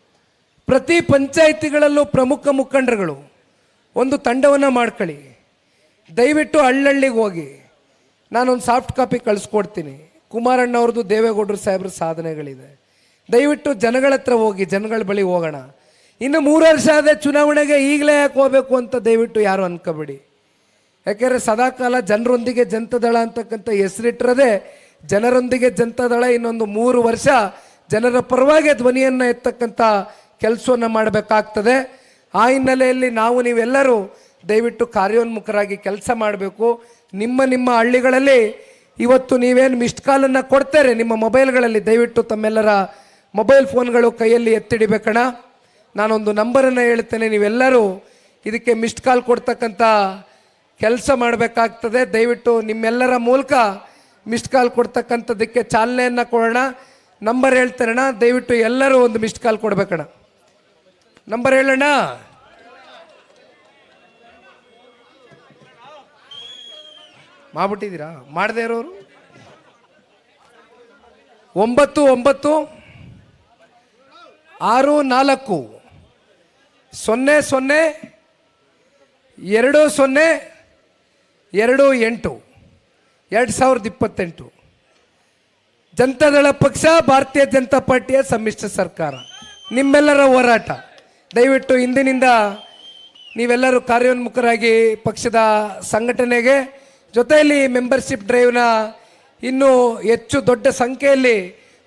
ಪ್ರತಿ ಪಂಚಾಯಿತಿಗಳಲ್ಲೂ ಪ್ರಮುಖ ಮುಖಂಡರುಗಳು ಒಂದು ತಂಡವನ್ನು ಮಾಡ್ಕೊಳ್ಳಿ. ದಯವಿಟ್ಟು ಹಳ್ಳಹಳ್ಳಿಗೆ ಹೋಗಿ. ನಾನೊಂದು ಸಾಫ್ಟ್ ಕಾಪಿ ಕಳಿಸ್ಕೊಡ್ತೀನಿ. ಕುಮಾರಣ್ಣ ಅವ್ರದ್ದು ದೇವೇಗೌಡರು ಸಾಹೇಬ್ರ ಸಾಧನೆಗಳಿದೆ. ದಯವಿಟ್ಟು ಜನಗಳ ಹತ್ರ ಹೋಗಿ, ಜನಗಳ ಬಳಿ ಹೋಗೋಣ. ಇನ್ನು ಮೂರು ವರ್ಷ ಆದ ಚುನಾವಣೆಗೆ ಈಗಲೇ ಯಾಕೆ ಹೋಗ್ಬೇಕು ಅಂತ ದಯವಿಟ್ಟು ಯಾರು ಅನ್ಕೋಬೇಡಿ. ಯಾಕೆಂದರೆ ಸದಾಕಾಲ ಜನರೊಂದಿಗೆ ಜನತಾದಳ ಅಂತಕ್ಕಂಥ ಹೆಸರಿಟ್ಟಿರೋದೇ ಜನರೊಂದಿಗೆ ಜನತಾದಳ ಇನ್ನೊಂದು ಮೂರು ವರ್ಷ ಜನರ ಪರವಾಗಿ ಧ್ವನಿಯನ್ನು ಎತ್ತಕ್ಕಂಥ ಕೆಲಸವನ್ನು ಮಾಡಬೇಕಾಗ್ತದೆ. ಆ ಹಿನ್ನೆಲೆಯಲ್ಲಿ ನಾವು ನೀವೆಲ್ಲರೂ ದಯವಿಟ್ಟು ಕಾರ್ಯೋನ್ಮುಖರಾಗಿ ಕೆಲಸ ಮಾಡಬೇಕು. ನಿಮ್ಮ ನಿಮ್ಮ ಹಳ್ಳಿಗಳಲ್ಲಿ ಇವತ್ತು ನೀವೇನು ಮಿಸ್ಡ್ ಕಾಲನ್ನು ಕೊಡ್ತಾರೆ ನಿಮ್ಮ ಮೊಬೈಲ್ಗಳಲ್ಲಿ ದಯವಿಟ್ಟು ತಮ್ಮೆಲ್ಲರ ಮೊಬೈಲ್ ಫೋನ್ಗಳು ಕೈಯಲ್ಲಿ ಎತ್ತಿಡಿಬೇಕಣ ನಾನೊಂದು ನಂಬರನ್ನು ಹೇಳ್ತೇನೆ. ನೀವೆಲ್ಲರೂ ಇದಕ್ಕೆ ಮಿಸ್ಡ್ ಕಾಲ್ ಕೊಡ್ತಕ್ಕಂಥ ಕೆಲಸ ಮಾಡಬೇಕಾಗ್ತದೆ. ದಯವಿಟ್ಟು ನಿಮ್ಮೆಲ್ಲರ ಮೂಲಕ ಮಿಸ್ಡ್ ಕಾಲ್ ಕೊಡ್ತಕ್ಕಂಥದ್ದಕ್ಕೆ ಚಾಲನೆಯನ್ನು ಕೊಡೋಣ. ನಂಬರ್ ಹೇಳ್ತಾರಣ ದಯವಿಟ್ಟು ಎಲ್ಲರೂ ಒಂದು ಮಿಸ್ಡ್ ಕಾಲ್ ಕೊಡಬೇಕಣ ನಂಬರ್ ಹೇಳೋಣ ಮಾಡ್ಬಿಟ್ಟಿದ್ದೀರಾ? ಮಾಡದೇ ಇರೋರು? ಒಂಬತ್ತು ಒಂಬತ್ತು, ಆರು, ನಾಲ್ಕು. ಸೊನ್ನೆ ಸೊನ್ನೆ, ಎರಡು ಸೊನ್ನೆ, ಎರಡು ಎಂಟು, ಎರಡು ಸಾವಿರದ ಇಪ್ಪತ್ತೆಂಟು. ಜನತಾದಳ ಪಕ್ಷ, ಭಾರತೀಯ ಜನತಾ ಪಾರ್ಟಿಯ ಸಮ್ಮಿಶ್ರ ಸರ್ಕಾರ. ನಿಮ್ಮೆಲ್ಲರ ಹೋರಾಟ. ದಯವಿಟ್ಟು ಇಂದಿನಿಂದ ನೀವೆಲ್ಲರೂ ಕಾರ್ಯೋನ್ಮುಖರಾಗಿ ಪಕ್ಷದ ಸಂಘಟನೆಗೆ, ಜೊತೆಯಲ್ಲಿ ಮೆಂಬರ್ಶಿಪ್ ಡ್ರೈವ್ನ ಇನ್ನೂ ಹೆಚ್ಚು ದೊಡ್ಡ ಸಂಖ್ಯೆಯಲ್ಲಿ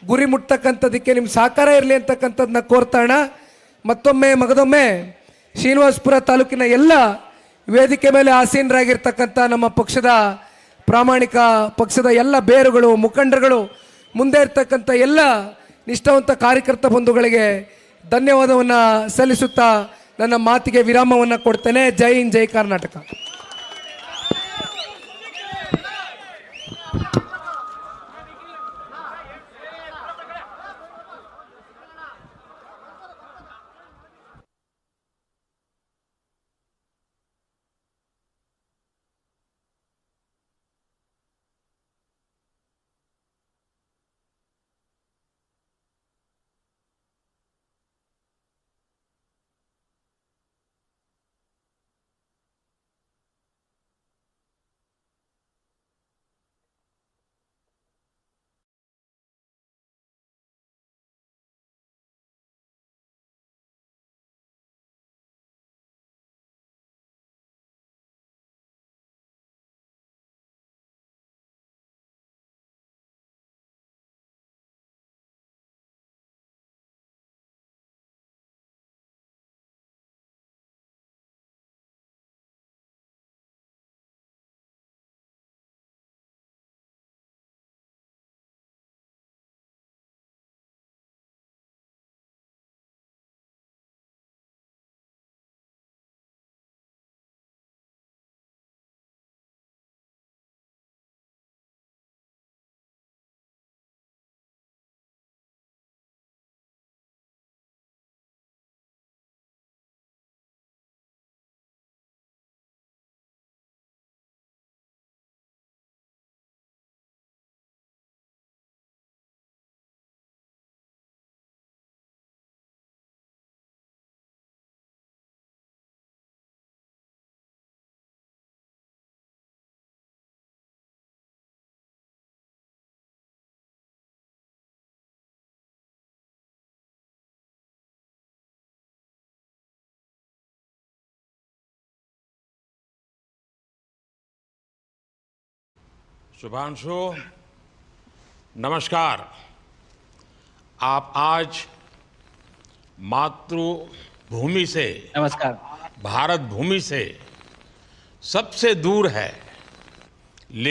ಗುರಿ ಮುಟ್ತಕ್ಕಂಥದ್ದಕ್ಕೆ ನಿಮ್ಮ ಸಹಕಾರ ಇರಲಿ ಅಂತಕ್ಕಂಥದ್ದನ್ನ ಕೋರ್ತಾಣ. ಮತ್ತೊಮ್ಮೆ ಮಗದೊಮ್ಮೆ ಶ್ರೀನಿವಾಸಪುರ ತಾಲೂಕಿನ ಎಲ್ಲ ವೇದಿಕೆ ಮೇಲೆ ಆಸೀನರಾಗಿರ್ತಕ್ಕಂಥ ನಮ್ಮ ಪಕ್ಷದ ಪ್ರಾಮಾಣಿಕ ಪಕ್ಷದ ಎಲ್ಲ ಬೇರುಗಳು, ಮುಖಂಡರುಗಳು, ಮುಂದೆ ಇರ್ತಕ್ಕಂಥ ಎಲ್ಲ ನಿಷ್ಠಾವಂತ ಕಾರ್ಯಕರ್ತ ಬಂಧುಗಳಿಗೆ ಧನ್ಯವಾದವನ್ನು ಸಲ್ಲಿಸುತ್ತಾ ನನ್ನ ಮಾತಿಗೆ ವಿರಾಮವನ್ನು ಕೊಡ್ತೇನೆ. ಜೈ ಹಿಂದ್, ಜೈ ಕರ್ನಾಟಕ. शुभांशु। नमस्कार। आप आज मातृभूमि से नमस्कार। भारत भूमि से सबसे दूर है।